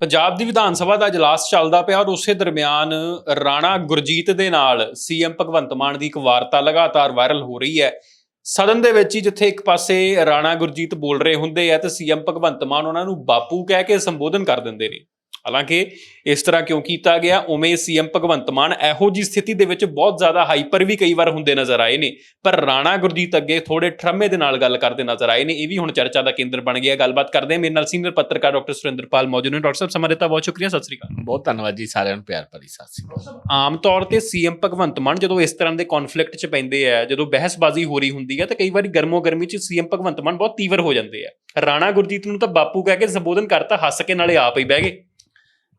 ਪੰਜਾਬ ਦੀ ਵਿਧਾਨ ਸਭਾ ਦਾ ਇਜਲਾਸ ਚੱਲਦਾ ਪਿਆ ਔਰ ਉਸੇ ਦਰਮਿਆਨ ਰਾਣਾ ਗੁਰਜੀਤ ਦੇ ਨਾਲ ਸੀਐਮ ਭਗਵੰਤ ਮਾਨ ਦੀ ਇੱਕ ਵਾਰਤਾ ਲਗਾਤਾਰ ਵਾਇਰਲ ਹੋ ਰਹੀ ਹੈ। ਸਦਨ ਦੇ ਵਿੱਚ ਹੀ ਜਿੱਥੇ ਇੱਕ ਪਾਸੇ ਰਾਣਾ ਗੁਰਜੀਤ ਬੋਲ ਰਹੇ ਹੁੰਦੇ ਆ ਤੇ ਸੀਐਮ ਭਗਵੰਤ ਮਾਨ ਉਹਨਾਂ ਨੂੰ ਬਾਪੂ ਕਹਿ ਕੇ ਸੰਬੋਧਨ ਕਰ ਦਿੰਦੇ ਨੇ। ਹਾਲਾਂਕਿ ਇਸ ਤਰ੍ਹਾਂ ਕਿਉਂ ਕੀਤਾ ਗਿਆ ਉਵੇਂ ਸੀਐਮ ਭਗਵੰਤ ਮਾਨ ਇਹੋ ਜੀ ਸਥਿਤੀ ਦੇ ਵਿੱਚ ਬਹੁਤ ਜ਼ਿਆਦਾ ਹਾਈਪਰ ਵੀ ਕਈ ਵਾਰ ਹੁੰਦੇ ਨਜ਼ਰ ਆਏ ਨੇ ਪਰ ਰਾਣਾ ਗੁਰਜੀਤ ਅੱਗੇ ਥੋੜੇ ਠਰਮੇ ਦੇ ਨਾਲ ਗੱਲ ਕਰਦੇ ਨਜ਼ਰ ਆਏ ਨੇ ਇਹ ਵੀ ਹੁਣ ਚਰਚਾ ਦਾ ਕੇਂਦਰ ਬਣ ਗਿਆ ਗੱਲਬਾਤ ਕਰਦੇ ਹਾਂ। ਮੇਰੇ ਨਾਲ ਸੀਨੀਅਰ ਪੱਤਰਕਾਰ ਡਾਕਟਰ ਸੁਰਿੰਦਰਪਾਲ ਮੌਜੂਦ ਨੇ। ਡਾਕਟਰ ਸਾਹਿਬ ਸਮਾਂ ਦਿੱਤਾ ਬਹੁਤ ਸ਼ੁਕਰੀਆ ਸਤਿ ਸ੍ਰੀ ਅਕਾਲ। ਬਹੁਤ ਧੰਨਵਾਦ ਜੀ ਸਾਰਿਆਂ ਨੂੰ ਪਿਆਰ ਭਰੀ ਸਤਿ ਸ੍ਰੀ ਅਕਾਲ। ਆਮ ਤੌਰ ਤੇ ਸੀਐਮ ਭਗਵੰਤ ਮਾਨ ਜਦੋਂ ਇਸ ਤਰ੍ਹਾਂ ਦੇ ਕਨਫਲਿਕਟ 'ਚ ਪੈਂਦੇ ਆ ਜਦੋਂ ਬਹਿਸਬਾਜ਼ੀ ਹੋ ਰਹੀ ਹੁੰਦੀ ਹੈ ਤਾਂ ਕਈ ਵਾਰੀ ਗਰਮੋ ਗਰਮੀ 'ਚ ਸੀਐਮ ਭਗਵੰਤ ਮਾਨ ਬਹੁਤ ਤੀਵਰ ਹੋ ਜਾਂਦੇ ਆ। ਰਾਣਾ ਗੁਰਜੀਤ ਨੂੰ ਤਾਂ ਬਾਪੂ ਕਹਿ ਕੇ ਸੰਬੋਧਨ ਕਰਤਾ ਹੱਸ ਕੇ ਨਾਲੇ ਆਪ ਹੀ ਬਹਿ ਗਏ।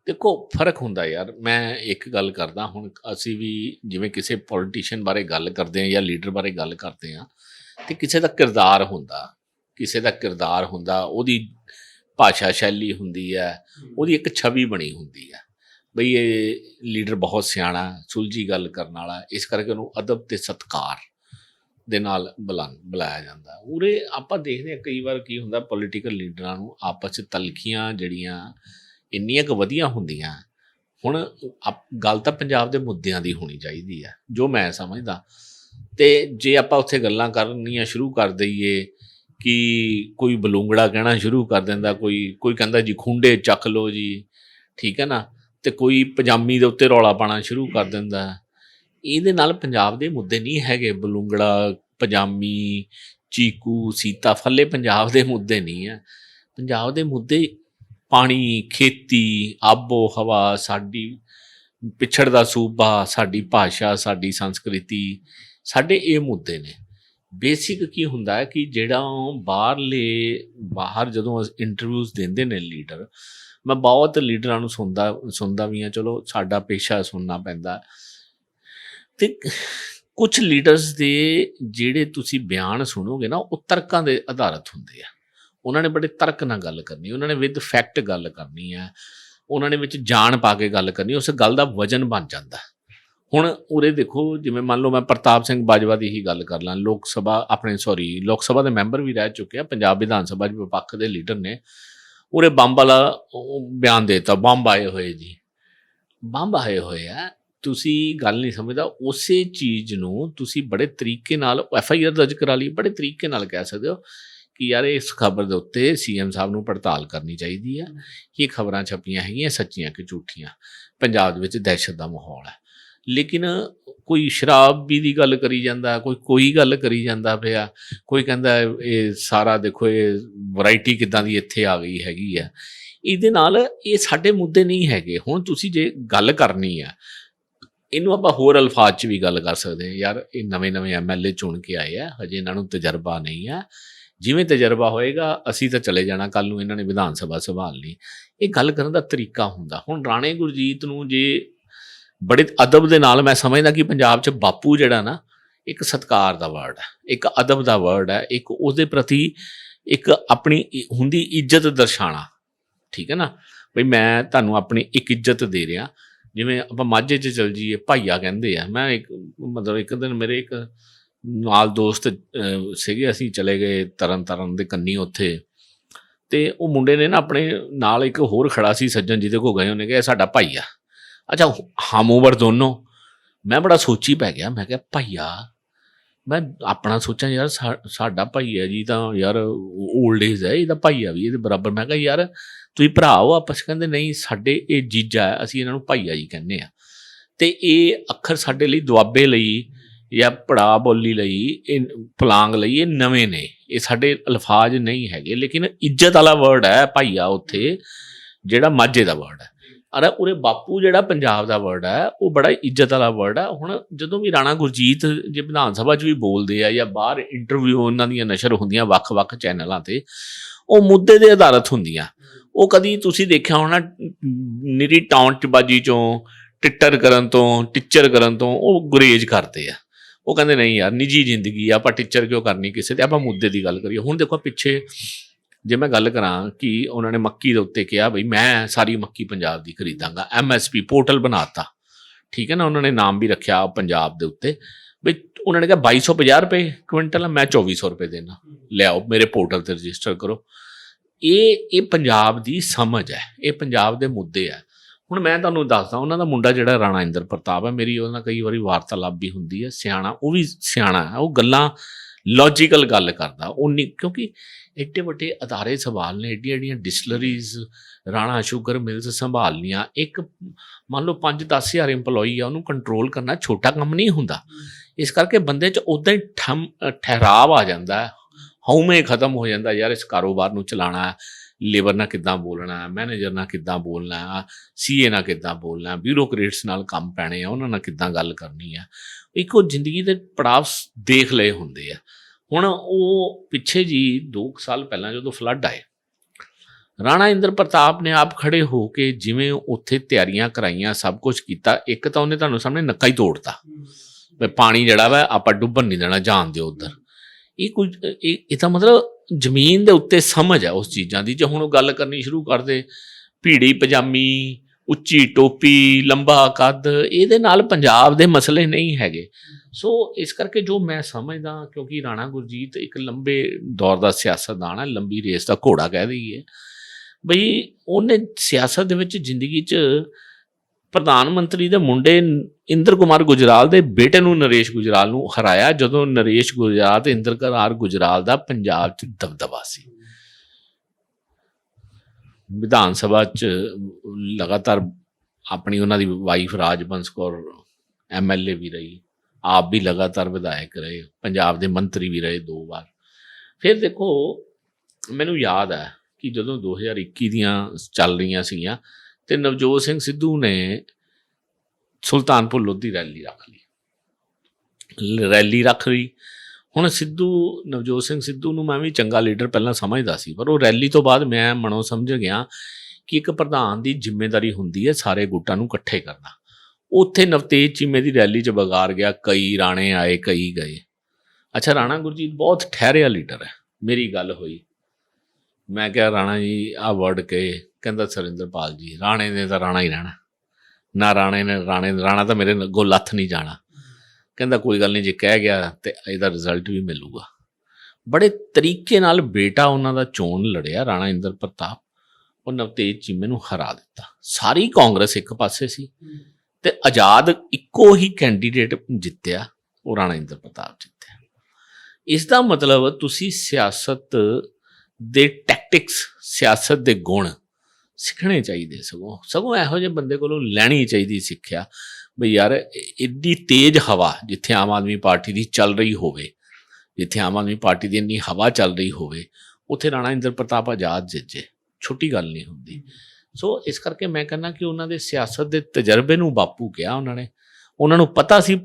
ਦੇਖੋ ਫ਼ਰਕ ਹੁੰਦਾ ਯਾਰ। ਮੈਂ ਇੱਕ ਗੱਲ ਕਰਦਾ ਹੁਣ ਅਸੀਂ ਵੀ ਜਿਵੇਂ ਕਿਸੇ ਪੋਲੀਟੀਸ਼ੀਅਨ ਬਾਰੇ ਗੱਲ ਕਰਦੇ ਆ ਜਾਂ ਲੀਡਰ ਬਾਰੇ ਗੱਲ ਕਰਦੇ ਆ ਤੇ ਕਿਸੇ ਦਾ ਕਿਰਦਾਰ ਹੁੰਦਾ ਕਿਸੇ ਦਾ ਕਿਰਦਾਰ ਹੁੰਦਾ ਉਹਦੀ ਭਾਸ਼ਾ ਸ਼ੈਲੀ ਹੁੰਦੀ ਹੈ ਉਹਦੀ ਇੱਕ ਛਵੀ ਬਣੀ ਹੁੰਦੀ ਹੈ। ਬਈ ਇਹ ਲੀਡਰ ਬਹੁਤ ਸਿਆਣਾ ਸੁਲਝੀ ਗੱਲ ਕਰਨ ਵਾਲਾ ਇਸ ਕਰਕੇ ਉਹਨੂੰ ਅਦਬ ਤੇ ਸਤਕਾਰ ਦੇ ਨਾਲ ਬੁਲਾ ਬੁਲਾਇਆ ਜਾਂਦਾ। ਉਰੇ ਆਪਾਂ ਦੇਖਦੇ ਹਾਂ ਕਈ ਵਾਰ ਕੀ ਹੁੰਦਾ ਪੋਲੀਟੀਕਲ ਲੀਡਰਾਂ ਨੂੰ ਆਪਸ ਵਿੱਚ ਤਲਖੀਆਂ ਜਿਹੜੀਆਂ ਇੰਨੀਆਂ ਕੁ ਵਧੀਆ ਹੁੰਦੀਆਂ, ਹੁਣ ਆਪ- ਗੱਲ ਤਾਂ ਪੰਜਾਬ ਦੇ ਮੁੱਦਿਆਂ ਦੀ ਹੋਣੀ ਚਾਹੀਦੀ ਹੈ ਜੋ ਮੈਂ ਸਮਝਦਾ। ਤੇ ਜੇ ਆਪਾਂ ਉੱਥੇ ਗੱਲਾਂ ਕਰਨੀਆਂ ਸ਼ੁਰੂ ਕਰ ਦਈਏ ਕਿ ਕੋਈ ਬਲੂੰਗੜਾ ਕਹਿਣਾ ਸ਼ੁਰੂ ਕਰ ਦਿੰਦਾ, ਕੋਈ ਕੋਈ ਕਹਿੰਦਾ ਜੀ ਖੁੰਡੇ ਚੱਕ ਲਓ ਜੀ, ਠੀਕ ਹੈ ਨਾ, ਤੇ ਕੋਈ ਪਜਾਮੀ ਦੇ ਉੱਤੇ ਰੌਲਾ ਪਾਣਾ ਸ਼ੁਰੂ ਕਰ ਦਿੰਦਾ। ਇਹਦੇ ਨਾਲ ਪੰਜਾਬ ਦੇ ਮੁੱਦੇ ਨਹੀਂ ਹੈਗੇ, ਬਲੂੰਗੜਾ, ਪਜਾਮੀ, ਚੀਕੂ, ਸੀਤਾ, ਫੱਲੇ ਪੰਜਾਬ ਦੇ ਮੁੱਦੇ ਨਹੀਂ ਆ। ਪੰਜਾਬ ਦੇ ਮੁੱਦੇ ਪਾਣੀ, ਖੇਤੀ ਆਬੋ ਹਵਾ ਸਾਡੀ ਪਿਛੜਦਾ ਸੂਬਾ, ਸਾਡੀ ਭਾਸ਼ਾ, ਸਾਡੀ ਸੰਸਕ੍ਰਿਤੀ, ਸਾਡੇ ਇਹ ਮੁੱਦੇ ਨੇ। ਬੇਸਿਕ ਕੀ ਹੁੰਦਾ ਹੈ ਕਿ ਜਿਹੜਾ ਬਾਹਰਲੇ, ਬਾਹਰ ਜਦੋਂ ਇੰਟਰਵਿਊਜ਼ ਦਿੰਦੇ ਨੇ ਲੀਡਰ ਮੈਂ ਬਹੁਤ ਲੀਡਰਾਂ ਨੂੰ ਸੁਣਦਾ ਸੁਣਦਾ ਵੀ ਆ ਚਲੋ ਸਾਡਾ ਪੇਸ਼ਾ ਸੁਣਨਾ ਪੈਂਦਾ। ਤੇ ਕੁਝ ਲੀਡਰਸ ਦੇ ਜਿਹੜੇ ਤੁਸੀਂ ਬਿਆਨ ਸੁਣੋਗੇ ਨਾ, ਉਹ ਤਰਕਾਂ ਦੇ ਆਧਾਰਿਤ ਹੁੰਦੇ ਆ। ਉਹਨਾਂ ਨੇ ਬੜੇ ਤਰਕ ਨਾਲ ਗੱਲ ਕਰਨੀ, ਉਹਨਾਂ ਨੇ ਵਿਦ ਫੈਕਟ ਗੱਲ ਕਰਨੀ ਹੈ ਉਹਨਾਂ ਨੇ ਵਿੱਚ ਜਾਣ ਪਾ ਕੇ ਗੱਲ ਕਰਨੀ, ਉਸ ਗੱਲ ਦਾ ਵਜਨ ਬਣ ਜਾਂਦਾ। ਹੁਣ ਉਰੇ ਦੇਖੋ, ਜਿਵੇਂ ਮੰਨ ਲਓ ਮੈਂ ਪ੍ਰਤਾਪ ਸਿੰਘ ਬਾਜਵਾ ਦੀ ਹੀ ਗੱਲ ਕਰ ਲਾਂ, ਲੋਕ ਸਭਾ ਆਪਣੇ ਸੌਰੀ ਲੋਕ ਸਭਾ ਦੇ ਮੈਂਬਰ ਵੀ ਰਹਿ ਚੁੱਕੇ ਆ, ਪੰਜਾਬ ਵਿਧਾਨ ਸਭਾ ਦੇ ਵਿਪੱਖ ਦੇ ਲੀਡਰ ਨੇ। ਉਰੇ ਬੰਬ ਵਾਲਾ ਬਿਆਨ ਦੇਤਾ, ਬੰਬ ਆਏ ਹੋਏ ਜੀ। ਬੰਬ ਆਏ ਹੋਏ ਆ, ਤੁਸੀਂ ਗੱਲ ਨਹੀਂ ਸਮਝਦਾ, ਉਸੇ ਚੀਜ਼ ਨੂੰ ਤੁਸੀਂ ਬੜੇ ਤਰੀਕੇ ਨਾਲ ਐਫ ਆਈ ਆਰ ਦਰਜ ਕਰਾ ਲਈ, ਬੜੇ ਤਰੀਕੇ ਨਾਲ ਕਹਿ ਸਕਦੇ ਹੋ। ਕਿ ਯਾਰ ਇਸ ਖਬਰ ਦੇ ਉੱਤੇ ਸੀਐਮ ਸਾਹਿਬ ਨੂੰ ਪੜਤਾਲ ਕਰਨੀ ਚਾਹੀਦੀ ਹੈ ਕਿ ਇਹ ਖਬਰਾਂ ਛਪੀਆਂ ਹੈਗੀਆਂ, ਸੱਚੀਆਂ ਕਿ ਝੂਠੀਆਂ? ਪੰਜਾਬ ਦੇ ਵਿੱਚ ਦਹਿਸ਼ਤ ਦਾ ਮਾਹੌਲ ਹੈ। ਲੇਕਿਨ ਕੋਈ ਸ਼ਰਾਬ ਵੀ ਦੀ ਗੱਲ ਕਰੀ ਜਾਂਦਾ, ਕੋਈ ਕੋਈ ਗੱਲ ਕਰੀ ਜਾਂਦਾ ਪਿਆ, ਕੋਈ ਕਹਿੰਦਾ ਇਹ ਸਾਰਾ ਦੇਖੋ ਇਹ ਵੈਰਾਈਟੀ ਕਿਦਾਂ ਦੀ ਇੱਥੇ ਆ ਗਈ ਹੈਗੀ ਆ। ਇਹਦੇ ਨਾਲ ਇਹ ਸਾਡੇ ਮੁੱਦੇ ਨਹੀਂ ਹੈਗੇ। ਹੁਣ ਤੁਸੀਂ ਜੇ ਗੱਲ ਕਰਨੀ ਆ ਇਹਨੂੰ ਆਪਾਂ ਹੋਰ ਅਲਫਾਜ਼ 'ਚ ਵੀ ਗੱਲ ਕਰ ਸਕਦੇ ਹਾਂ, ਯਾਰ ਇਹ ਨਵੇਂ-ਨਵੇਂ ਐਮਐਲਏ ਚੁਣ ਕੇ ਆਏ ਆ, ਹਜੇ ਇਹਨਾਂ ਨੂੰ ਤਜਰਬਾ ਨਹੀਂ ਆ। ਜਿਵੇਂ ਤਜਰਬਾ ਹੋਏਗਾ, ਅਸੀਂ ਤਾਂ ਚਲੇ ਜਾਣਾ ਕੱਲ ਨੂੰ ਇਹਨਾਂ ਨੇ ਵਿਧਾਨ ਸਭਾ ਸੰਭਾਲਣੀ। ਇਹ ਗੱਲ ਕਰਨ ਦਾ ਤਰੀਕਾ ਹੁੰਦਾ। ਹੁਣ ਰਾਣੇ ਗੁਰਜੀਤ ਨੂੰ ਜੇ ਬੜੇ ਅਦਬ ਦੇ ਨਾਲ ਮੈਂ ਸਮਝਦਾ ਕਿ ਪੰਜਾਬ 'ਚ ਬਾਪੂ ਜਿਹੜਾ ਨਾ, ਇੱਕ ਸਤਕਾਰ ਦਾ ਵਰਡ ਹੈ, ਇੱਕ ਅਦਬ ਦਾ ਵਰਡ ਹੈ, ਇੱਕ ਉਹਦੇ ਪ੍ਰਤੀ ਇੱਕ ਆਪਣੀ ਹੁੰਦੀ ਇੱਜ਼ਤ ਦਰਸਾਣਾ ਠੀਕ ਹੈ ਨਾ? ਬਈ ਮੈਂ ਤੁਹਾਨੂੰ ਆਪਣੀ ਇੱਕ ਇੱਜ਼ਤ ਦੇ ਰਿਹਾ। ਜਿਵੇਂ ਆਪਾਂ ਮਾਝੇ 'ਚ ਚਲ ਜੀਏ ਭਾਈਆ ਕਹਿੰਦੇ ਆ। ਮੈਂ ਇੱਕ, ਮਤਲਬ ਇੱਕ ਦਿਨ ਮੇਰੇ ਇੱਕ ਨਾਲ ਦੋਸਤ ਸੀਗੇ, ਅਸੀਂ ਚਲੇ ਗਏ ਤਰਨ ਤਰਨ ਦੇ ਕੰਨੀ ਉੱਥੇ। ਤੇ ਉਹ ਮੁੰਡੇ ਨੇ ਨਾ ਆਪਣੇ ਨਾਲ ਇੱਕ ਹੋਰ ਖੜਾ ਸੀ ਸੱਜਣ, ਜਿਹਦੇ ਕੋ ਗਏ, ਉਹਨੇ ਕਿਹਾ ਸਾਡਾ ਭਾਈ ਆ ਅੱਛਾ, ਹਮ ਉਮਰ ਦੋਨੋਂ। ਮੈਂ ਬੜਾ ਸੋਚੀ ਪੈ ਗਿਆ, ਮੈਂ ਕਿਹਾ, ਭਾਈਆ ਮੈਂ ਆਪਣਾ ਸੋਚਾਂ ਯਾਰ ਸਾਡਾ ਭਾਈ ਹੈ ਜੀ ਤਾਂ ਯਾਰ 올ਡ ਏਜ ਹੈ, ਇਹਦਾ ਭਾਈ ਆ ਵੀ, ਇਹਦੇ ਬਰਾਬਰ। ਮੈਂ ਕਿਹਾ ਯਾਰ ਤੁਸੀਂ ਭਰਾ ਹੋ, ਆਪਸ ਕਹਿੰਦੇ ਨਹੀਂ, ਸਾਡੇ ਇਹ ਜੀਜਾ ਹੈ, ਅਸੀਂ ਇਹਨਾਂ ਨੂੰ ਭਾਈਆ ਜੀ ਕਹਿੰਦੇ ਆ ਤੇ ਇਹ ਅੱਖਰ ਸਾਡੇ ਲਈ ਦੁਆਬੇ ਲਈ ਜਾਂ ਪੜਾ ਬੋਲੀ ਲਈ, ਇਹ ਪਲਾਂਗ ਲਈ, ਇਹ ਨਵੇਂ ਨੇ। ਇਹ ਸਾਡੇ ਅਲਫਾਜ਼ ਨਹੀਂ ਹੈਗੇ, ਲੇਕਿਨ ਇੱਜ਼ਤ ਵਾਲਾ ਵਰਡ ਹੈ ਭਾਈਆ ਉੱਥੇ, ਜਿਹੜਾ ਮਾਝੇ ਦਾ ਵਰਡ ਹੈ। ਅਰੇ ਉਰੇ ਬਾਪੂ ਜਿਹੜਾ ਪੰਜਾਬ ਦਾ ਵਰਡ ਹੈ ਉਹ ਬੜਾ ਇੱਜ਼ਤ ਵਾਲਾ ਵਰਡ ਹੈ। ਹੁਣ ਜਦੋਂ ਵੀ ਰਾਣਾ ਗੁਰਜੀਤ ਜੇ ਵਿਧਾਨ ਸਭਾ 'ਚ ਵੀ ਬੋਲਦੇ ਆ ਜਾਂ ਬਾਹਰ ਇੰਟਰਵਿਊ ਉਹਨਾਂ ਦੀਆਂ ਨਸ਼ਰ ਹੁੰਦੀਆਂ ਵੱਖ-ਵੱਖ ਚੈਨਲਾਂ ਤੇ ਉਹ ਮੁੱਦੇ ਦੇ ਆਧਾਰਿਤ ਹੁੰਦੀਆਂ। ਉਹ ਕਦੀ ਤੁਸੀਂ ਦੇਖਿਆ ਹੋਣਾ ਨਿਰੀ ਟਾਉਂਟ ਬਾਜੀ ਚੋਂ ਟਿੱਟਰ ਕਰਨ ਤੋਂ ਟੀਚਰ ਕਰਨ ਤੋਂ ਉਹ ਗੁਰੇਜ ਕਰਦੇ ਆ। ਉਹ ਕਹਿੰਦੇ ਨਹੀਂ ਯਾਰ ਨਿੱਜੀ ਜ਼ਿੰਦਗੀ ਆ, ਆਪਾਂ ਟੀਚਰ ਕਿਉਂ ਕਰਨੀ ਕਿਸੇ ਤੇ? ਆਪਾਂ ਮੁੱਦੇ ਦੀ ਗੱਲ ਕਰੀਏ। ਹੁਣ ਦੇਖੋ ਪਿੱਛੇ ਜੇ ਮੈਂ ਗੱਲ ਕਰਾਂ ਕਿ ਉਹਨਾਂ ਨੇ ਮੱਕੀ ਦੇ ਉੱਤੇ ਕਿਹਾ ਬਈ ਮੈਂ ਸਾਰੀ ਮੱਕੀ ਪੰਜਾਬ ਦੀ ਖਰੀਦਾਂਗਾ ਐਮਐਸਪੀ ਪੋਰਟਲ ਬਣਾਤਾ। ਠੀਕ ਹੈ ਨਾ ਉਹਨਾਂ ਨੇ ਨਾਮ ਵੀ ਰੱਖਿਆ ਪੰਜਾਬ ਦੇ ਉੱਤੇ। ਵੀ ਉਹਨਾਂ ਨੇ ਕਿਹਾ 2250 ਰੁਪਏ ਕੁਇੰਟਲ ਆ, ਮੈਂ 2400 ਰੁਪਏ ਦੇਣਾ। ਲਿਆਓ ਮੇਰੇ ਪੋਰਟਲ ਤੇ ਰਜਿਸਟਰ ਕਰੋ। ਇਹ ਇਹ ਪੰਜਾਬ ਦੀ ਸਮਝ ਹੈ ਇਹ ਪੰਜਾਬ ਦੇ ਮੁੱਦੇ ਹੈ। ਹੁਣ ਮੈਂ ਤੁਹਾਨੂੰ ਦੱਸਦਾ ਉਹਨਾਂ ਦਾ ਮੁੰਡਾ ਜਿਹੜਾ ਰਾਣਾ ਇੰਦਰ ਪ੍ਰਤਾਪ ਹੈ ਮੇਰੀ ਉਹਨਾਂ ਨਾਲ ਕਈ ਵਾਰੀ ਵਾਰਤਾਲਾਪ ਵੀ ਹੁੰਦੀ ਹੈ ਸਿਆਣਾ ਉਹ ਵੀ ਸਿਆਣਾ ਹੈ ਉਹ ਗੱਲਾਂ ਲੌਜੀਕਲ ਗੱਲ ਕਰਦਾ ਉਹ ਨਹੀਂ ਕਿਉਂਕਿ ਐਡੇ ਵੱਡੇ ਅਦਾਰੇ ਸੰਭਾਲ ਨੇ ਏਡੀਆਂ ਏਡੀਆਂ ਡਿਸਟਲਰੀਜ਼ ਰਾਣਾ ਸ਼ੂਗਰ ਮਿਲਸ ਸੰਭਾਲਨੀਆਂ ਇੱਕ ਮੰਨ ਲਓ 5-10 ਹਜ਼ਾਰ EMPLOYE ਆ ਉਹਨੂੰ ਕੰਟਰੋਲ ਕਰਨਾ ਛੋਟਾ ਕੰਮ ਨਹੀਂ ਹੁੰਦਾ। ਇਸ ਕਰਕੇ ਬੰਦੇ 'ਚ ਉਦਾਂ ਹੀ ਠਮ ਠਹਿਰਾਵ ਆ ਜਾਂਦਾ ਹਉਮੈ ਖਤਮ ਹੋ ਜਾਂਦਾ ਯਾਰ ਇਸ ਕਾਰੋਬਾਰ ਨੂੰ ਚਲਾਉਣਾ ਹੈ ਲੇਬਰ ਨਾਲ ਕਿੱਦਾਂ ਬੋਲਣਾ ਹੈ ਮੈਨੇਜਰ ਨਾਲ ਕਿੱਦਾਂ ਬੋਲਣਾ ਹੈ ਸੀਏ ਨਾਲ ਕਿੱਦਾਂ ਬੋਲਣਾ ਬਿਊਰੋਕਰੇਟਸ ਨਾਲ ਕੰਮ ਪੈਣੇ ਆ ਉਹਨਾਂ ਨਾਲ ਕਿੱਦਾਂ ਗੱਲ ਕਰਨੀ ਹੈ। ਇੱਕੋ ਜ਼ਿੰਦਗੀ ਦੇ ਪੜਾਵ ਦੇਖ ਲਏ ਹੁੰਦੇ ਆ। ਹੁਣ ਉਹ ਪਿੱਛੇ ਜੀ 2 ਸਾਲ ਪਹਿਲਾਂ ਜਦੋਂ ਫਲੱਡ ਆਏ, ਰਾਣਾ ਇੰਦਰ ਪ੍ਰਤਾਪ ਨੇ ਆਪ ਖੜੇ ਹੋ ਕੇ ਜਿਵੇਂ ਉੱਥੇ ਤਿਆਰੀਆਂ ਕਰਾਈਆਂ, ਸਭ ਕੁਝ ਕੀਤਾ, ਇੱਕ ਤਾਂ ਉਹਨੇ ਤੁਹਾਨੂੰ ਸਾਹਮਣੇ ਨੱਕਾ ਹੀ ਤੋੜਤਾ। ਵੀ ਪਾਣੀ ਜਿਹੜਾ ਵਾ ਆਪਾਂ ਡੁੱਬਣ ਨਹੀਂ ਦੇਣਾ, ਜਾਣ ਦਿਓ ਉਧਰ। ਇਹ ਕੁਝ, ਇਹ ਇਹ ਤਾਂ ਮਤਲਬ ਜ਼ਮੀਨ ਦੇ ਉੱਤੇ ਸਮਝ ਆ ਉਸ ਚੀਜ਼ਾਂ ਦੀ। ਜੇ ਹੁਣ ਉਹ ਗੱਲ ਕਰਨੀ ਸ਼ੁਰੂ ਕਰਦੇ, ਭੀੜੀ, ਪਜਾਮੀ ਉੱਚੀ ਟੋਪੀ, ਲੰਬਾ ਕੱਦ, ਇਹਦੇ ਨਾਲ ਪੰਜਾਬ ਦੇ ਮਸਲੇ ਨਹੀਂ ਹੈਗੇ। ਸੋ ਇਸ ਕਰਕੇ ਜੋ ਮੈਂ ਸਮਝਦਾ, ਕਿਉਂਕਿ ਰਾਣਾ ਗੁਰਜੀਤ ਇੱਕ ਲੰਬੇ ਦੌਰ ਦਾ ਸਿਆਸਤਦਾਨ ਹੈ, ਲੰਬੀ ਰੇਸ ਦਾ ਘੋੜਾ ਕਹਿ ਦਈਏ, ਬਈ ਉਹਨੇ ਸਿਆਸਤ ਦੇ ਵਿੱਚ ਜ਼ਿੰਦਗੀ 'ਚ ਪ੍ਰਧਾਨ ਮੰਤਰੀ ਦੇ ਮੁੰਡੇ ਇੰਦਰ ਕੁਮਾਰ ਗੁਜਰਾਲ ਦੇ ਬੇਟੇ ਨੂੰ ਨਰੇਸ਼ ਗੁਜਰਾਲ ਨੂੰ ਹਰਾਇਆ, ਜਦੋਂ ਨਰੇਸ਼ ਗੁਜਰਾਲ ਤੇ ਇੰਦਰ ਕੁਮਾਰ ਗੁਜਰਾਲ ਦਾ ਪੰਜਾਬ 'ਚ ਦਬਦਬਾ ਸੀ। ਵਿਧਾਨ ਸਭਾ 'ਚ ਲਗਾਤਾਰ ਆਪਣੀ ਉਹਨਾਂ ਦੀ ਵਾਈਫ ਰਾਜਬੰਸ ਕੌਰ ਐਮਐਲਏ ਵੀ ਰਹੀ, ਆਪ ਵੀ ਲਗਾਤਾਰ ਵਿਧਾਇਕ ਰਹੇ, ਪੰਜਾਬ ਦੇ ਮੰਤਰੀ ਵੀ ਰਹੇ ਦੋ ਵਾਰ। ਫਿਰ ਦੇਖੋ, ਮੈਨੂੰ ਯਾਦ ਹੈ ਕਿ ਜਦੋਂ 2021 ਦੀਆਂ ਚੱਲ ਰਹੀਆਂ ਸੀਗੀਆਂ, ਤੇ ਨਵਜੋਤ ਸਿੰਘ ਸਿੱਧੂ ਨੇ ਸੁਲਤਾਨਪੁਰ ਲੋਧੀ ਰੈਲੀ ਰੱਖ ਲਈ। ਰੈਲੀ ਰੱਖ ਲਈ ਹੁਣ ਸਿੱਧੂ, ਨਵਜੋਤ ਸਿੰਘ ਸਿੱਧੂ ਨੂੰ ਮੈਂ ਵੀ ਚੰਗਾ ਲੀਡਰ ਪਹਿਲਾਂ ਸਮਝਦਾ ਸੀ, ਪਰ ਉਹ ਰੈਲੀ ਤੋਂ ਬਾਅਦ ਮੈਂ ਮਨੋਂ ਸਮਝ ਗਿਆ ਕਿ ਇੱਕ ਪ੍ਰਧਾਨ ਦੀ ਜ਼ਿੰਮੇਵਾਰੀ ਹੁੰਦੀ ਹੈ ਸਾਰੇ ਗੁੱਟਾਂ ਨੂੰ ਇਕੱਠੇ ਕਰਨਾ। ਉੱਥੇ ਨਵਤੇਜ ਚੀਮੇ ਦੀ ਰੈਲੀ 'ਚ ਬਗਾਰ ਗਿਆ, ਕਈ ਰਾਣੇ ਆਏ, ਕਈ ਗਏ। ਅੱਛਾ, ਰਾਣਾ ਗੁਰਜੀਤ ਬਹੁਤ ਠਹਿਰਿਆ ਲੀਡਰ ਹੈ, ਮੇਰੀ ਗੱਲ ਹੋਈ। ਮੈਂ ਕਿਹਾ, ਰਾਣਾ ਜੀ ਆ ਵਰਡ ਕਹੇ। ਕਹਿੰਦਾ, ਸਰਿੰਦਰਪਾਲ ਜੀ, ਰਾਣੇ ਨੇ ਤਾਂ ਰਾਣਾ ਹੀ ਰਹਿਣਾ। ਨਾ ਰਾਣੇ ਨੇ, ਰਾਣੇ, ਰਾਣਾ ਤਾਂ ਮੇਰੇ ਅੱਗੋਂ ਲੱਥ ਨਹੀਂ ਜਾਣਾ। ਕਹਿੰਦਾ ਕੋਈ ਗੱਲ ਨਹੀਂ ਜੇ ਕਹਿ ਗਿਆ ਤੇ ਇਹਦਾ ਰਿਜ਼ਲਟ ਵੀ ਮਿਲੂਗਾ। ਬੜੇ ਤਰੀਕੇ ਨਾਲ ਬੇਟਾ ਉਹਨਾਂ ਦਾ ਚੋਣ ਲੜਿਆ, ਰਾਣਾ ਇੰਦਰ ਪ੍ਰਤਾਪ। ਉਹ ਨਵਤੇਜ ਚੀਮੇ ਨੂੰ ਹਰਾ ਦਿੱਤਾ। ਸਾਰੀ ਕਾਂਗਰਸ ਇੱਕ ਪਾਸੇ ਸੀ ਤੇ ਆਜ਼ਾਦ ਇੱਕੋ ਹੀ ਕੈਂਡੀਡੇਟ ਜਿੱਤਿਆ, ਉਹ ਰਾਣਾ ਇੰਦਰ ਪ੍ਰਤਾਪ ਜਿੱਤਿਆ। ਇਸ ਦਾ ਮਤਲਬ ਤੁਸੀਂ ਸਿਆਸਤ ਦੇ ਟੈਕਟਿਕਸ ਸਿਆਸਤ ਦੇ ਗੁਣ ਸਿੱਖਣੇ ਚਾਹੀਦੇ ਸਗੋਂ। ਸਗੋਂ ਇਹੋ ਜਿਹੇ ਬੰਦੇ ਕੋਲੋਂ ਲੈਣੀ ਚਾਹੀਦੀ ਸਿੱਖਿਆ। ਬਈ ਯਾਰ ਇੱਡੀ ਤੇਜ਼ ਹਵਾ ਜਿੱਥੇ ਆਮ ਆਦਮੀ ਪਾਰਟੀ ਦੀ ਚੱਲ ਰਹੀ ਹੋਵੇ, ਜਿੱਥੇ ਆਮ ਆਦਮੀ ਪਾਰਟੀ ਦੀ ਇੰਨੀ ਹਵਾ ਚੱਲ ਰਹੀ ਹੋਵੇ, ਉੱਥੇ ਰਾਣਾ ਇੰਦਰ ਪ੍ਰਤਾਪ ਆਜ਼ਾਦ ਜਿੱਜੇ। ਛੋਟੀ ਗੱਲ ਨਹੀਂ ਹੁੰਦੀ। ਸੋ ਇਸ ਕਰਕੇ ਮੈਂ ਕਹਿੰਦਾ ਕਿ ਉਹਨਾਂ ਦੇ ਸਿਆਸਤ ਦੇ ਤਜਰਬੇ ਨੂੰ ਬਾਪੂ ਕਿਹਾ ਉਹਨਾਂ ਨੇ। ਉਹਨਾਂ ਨੂੰ ਪਤਾ ਸੀ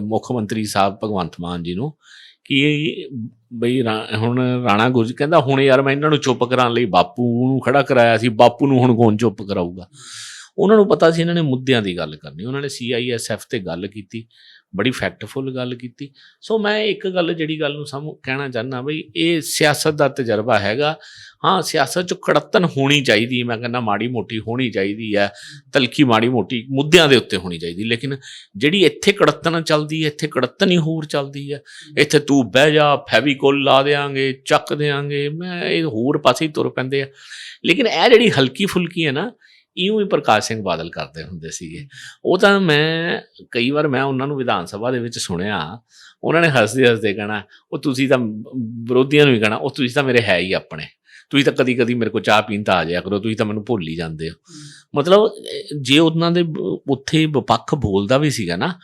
ਮੁੱਖ ਮੰਤਰੀ ਸਾਹਿਬ ਭਗਵੰਤ ਮਾਨ ਜੀ ਨੂੰ ਕਿ ਬਈ ਰਾ- ਹੁਣ ਰਾਣਾ ਗੁਰਜ ਕਹਿੰਦਾ, ਹੁਣ ਯਾਰ ਮੈਂ ਇਹਨਾਂ ਨੂੰ ਚੁੱਪ ਕਰਾਉਣ ਲਈ ਬਾਪੂ ਨੂੰ ਖੜਾ ਕਰਾਇਆ ਸੀ, ਬਾਪੂ ਨੂੰ ਹੁਣ ਕੌਣ ਚੁੱਪ ਕਰਾਊਗਾ? ਉਹਨਾਂ ਨੂੰ ਪਤਾ ਸੀ ਇਹਨਾਂ ਨੇ ਮੁੱਦਿਆਂ ਦੀ ਗੱਲ ਕਰਨੀ ਉਹਨਾਂ ਨੇ ਸੀਆਈਐਸਐਫ ਤੇ ਗੱਲ ਕੀਤੀ ਬੜੀ ਫੈਕਟਫੁਲ ਗੱਲ ਕੀਤੀ। ਸੋ ਮੈਂ ਇੱਕ ਗੱਲ ਜਿਹੜੀ ਗੱਲ ਨੂੰ ਸਮ ਕਹਿਣਾ ਚਾਹੁੰਦਾ ਬਈ ਇਹ ਸਿਆਸਤ ਦਾ ਤਜਰਬਾ ਹੈਗਾ। ਹਾਂ ਸਿਆਸਤ ਚ ਕੜਤਨ ਹੋਣੀ ਚਾਹੀਦੀ ਮੈਂ ਕਹਿੰਦਾ ਮਾੜੀ ਮੋਟੀ ਹੋਣੀ ਚਾਹੀਦੀ ਹੈ ਤਲਖੀ ਮਾੜੀ ਮੋਟੀ ਮੁੱਦਿਆਂ ਦੇ ਉੱਤੇ ਹੋਣੀ ਚਾਹੀਦੀ। ਲੇਕਿਨ ਜਿਹੜੀ ਇੱਥੇ ਕੜਤਨ ਚੱਲਦੀ ਹੈ ਇੱਥੇ ਕੜਤਨ ਹੀ ਹੋਰ ਚੱਲਦੀ ਹੈ। ਇੱਥੇ ਤੂੰ ਬਹਿ ਜਾ ਫੈਵੀਕੋਲ ਲਾ ਦੇਾਂਗੇ ਚੱਕ ਦੇਾਂਗੇ ਮੈਂ ਇਹ ਹੋਰ ਪਾਸੇ ਹੀ ਤੁਰ ਪੈਂਦੇ ਆ। ਲੇਕਿਨ ਇਹ ਜਿਹੜੀ ਹਲਕੀ ਫੁਲਕੀ ਹੈ ਨਾ ਇਉਂ ਹੀ ਪ੍ਰਕਾਸ਼ ਸਿੰਘ ਬਾਦਲ ਕਰਦੇ ਹੁੰਦੇ ਸੀਗੇ। ਉਹ ਤਾਂ ਮੈਂ ਕਈ ਵਾਰ ਮੈਂ ਉਹਨਾਂ ਨੂੰ ਵਿਧਾਨ ਸਭਾ ਦੇ ਵਿੱਚ ਸੁਣਿਆ ਉਹਨਾਂ ਨੇ ਹੱਸਦੇ ਹੱਸਦੇ ਕਹਿਣਾ ਉਹ ਤੁਸੀਂ ਤਾਂ ਵਿਰੋਧੀਆਂ ਨੂੰ ਵੀ ਕਹਿਣਾ ਉਹ ਤੁਸੀਂ ਤਾਂ ਮੇਰੇ ਹੈ ਹੀ ਆਪਣੇ। ਤੁਸੀਂ ਤਾਂ ਕਦੀ ਕਦੀ ਮੇਰੇ ਕੋਲ ਚਾਹ ਪੀਣ ਤਾਂ ਆ ਜਾਇਆ ਕਰੋ ਤੁਸੀਂ ਤਾਂ ਮੈਨੂੰ ਭੁੱਲ ਹੀ ਜਾਂਦੇ ਹੋ। ਮਤਲਬ ਜੇ ਉਹਨਾਂ ਦੇ ਉੱਥੇ ਵਿਪੱਖ ਬੋਲਦਾ ਵੀ ਸੀਗਾ ਨਾ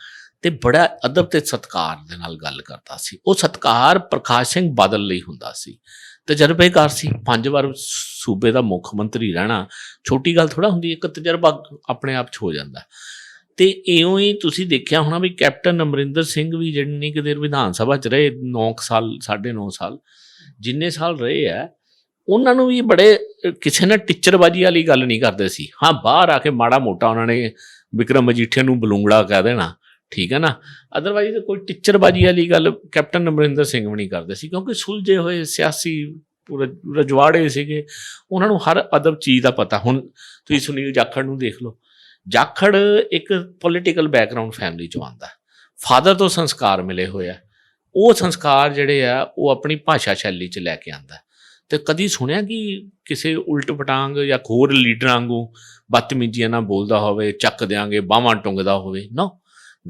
ਤੇ ਬੜਾ ਅਦਬ ਤੇ ਸਤਕਾਰ ਦੇ ਨਾਲ ਗੱਲ ਕਰਦਾ ਸੀ। ਉਹ ਸਤਕਾਰ ਪ੍ਰਕਾਸ਼ ਸਿੰਘ ਬਾਦਲ ਲਈ ਹੁੰਦਾ ਸੀ। ਤਜਰਬੇਕਾਰ ਸੀ। ਪੰਜ ਵਾਰ ਸੂਬੇ ਦਾ ਮੁੱਖ ਮੰਤਰੀ ਰਹਿਣਾ, ਛੋਟੀ ਗੱਲ ਥੋੜਾ ਹੁੰਦੀ ਇੱਕ ਤਜਰਬਾ ਆਪਣੇ ਆਪ 'ਚ ਹੋ ਜਾਂਦਾ। ਤੇ ਇਉਂ ਹੀ ਤੁਸੀਂ ਦੇਖਿਆ ਹੋਣਾ ਵੀ ਕੈਪਟਨ ਅਮਰਿੰਦਰ ਸਿੰਘ ਵੀ ਜਿੰਨੀ ਕੁ ਦੇਰ ਵਿਧਾਨ ਸਭਾ 'ਚ ਰਹੇ 9 ਸਾਲ 9.5 ਸਾਲ, ਜਿੰਨੇ ਸਾਲ ਰਹੇ ਆ ਉਹਨਾਂ ਨੂੰ ਵੀ ਬੜੇ, ਕਿਸੇ ਨਾਲ ਟਿੱਚਰਬਾਜੀ ਵਾਲੀ ਗੱਲ ਨਹੀਂ ਕਰਦੇ ਸੀ। ਹਾਂ, ਬਾਹਰ ਆ ਕੇ ਮਾੜਾ ਮੋਟਾ ਉਹਨਾਂ ਨੇ ਵਿਕਰਮ ਮਜੀਠੀਆ ਨੂੰ ਬਲੂੰਗੜਾ ਕਹਿ ਦੇਣਾ। ਠੀਕ ਹੈ ਨਾ? ਅਦਰਵਾਈਜ਼ ਕੋਈ ਟਿੱਚਰਬਾਜੀ ਵਾਲੀ ਗੱਲ ਕੈਪਟਨ ਅਮਰਿੰਦਰ ਸਿੰਘ ਵੀ ਨਹੀਂ ਕਰਦੇ ਸੀ, ਕਿਉਂਕਿ ਸੁਲਝੇ ਹੋਏ ਸਿਆਸੀ ਰਜਵਾੜੇ ਸੀਗੇ, ਉਹਨਾਂ ਨੂੰ ਹਰ ਅਦਬ ਚੀਜ਼ ਦਾ ਪਤਾ। ਹੁਣ ਤੁਸੀਂ ਸੁਨੀਲ ਜਾਖੜ ਨੂੰ ਦੇਖ ਲਓ। ਜਾਖੜ ਇੱਕ ਪੋਲੀਟੀਕਲ ਬੈਕਗ੍ਰਾਉਂਡ ਫੈਮਿਲੀ ਚੋਂ ਆਉਂਦਾ। ਫਾਦਰ ਤੋਂ ਸੰਸਕਾਰ ਮਿਲੇ ਹੋਏ ਆ। ਉਹ ਸੰਸਕਾਰ ਜਿਹੜੇ ਆ, ਉਹ ਆਪਣੀ ਭਾਸ਼ਾ ਸ਼ੈਲੀ ਚ ਲੈ ਕੇ ਆਂਦਾ ਤੇ ਕਦੀ ਸੁਣਿਆ ਕਿ ਕਿਸੇ ਉਲਟ ਪਟਾਂਗ ਜਾਂ ਹੋਰ ਲੀਡਰਾਂ ਵਾਂਗੂ ਬਦਤਮੀਜ਼ੀਆਂ ਨਾਲ ਬੋਲਦਾ ਹੋਵੇ, ਚੱਕ ਦਿਆਂਗੇ, ਬਾਹਾਂ ਟੁੰਗਦਾ ਹੋਵੇ? ਨਾ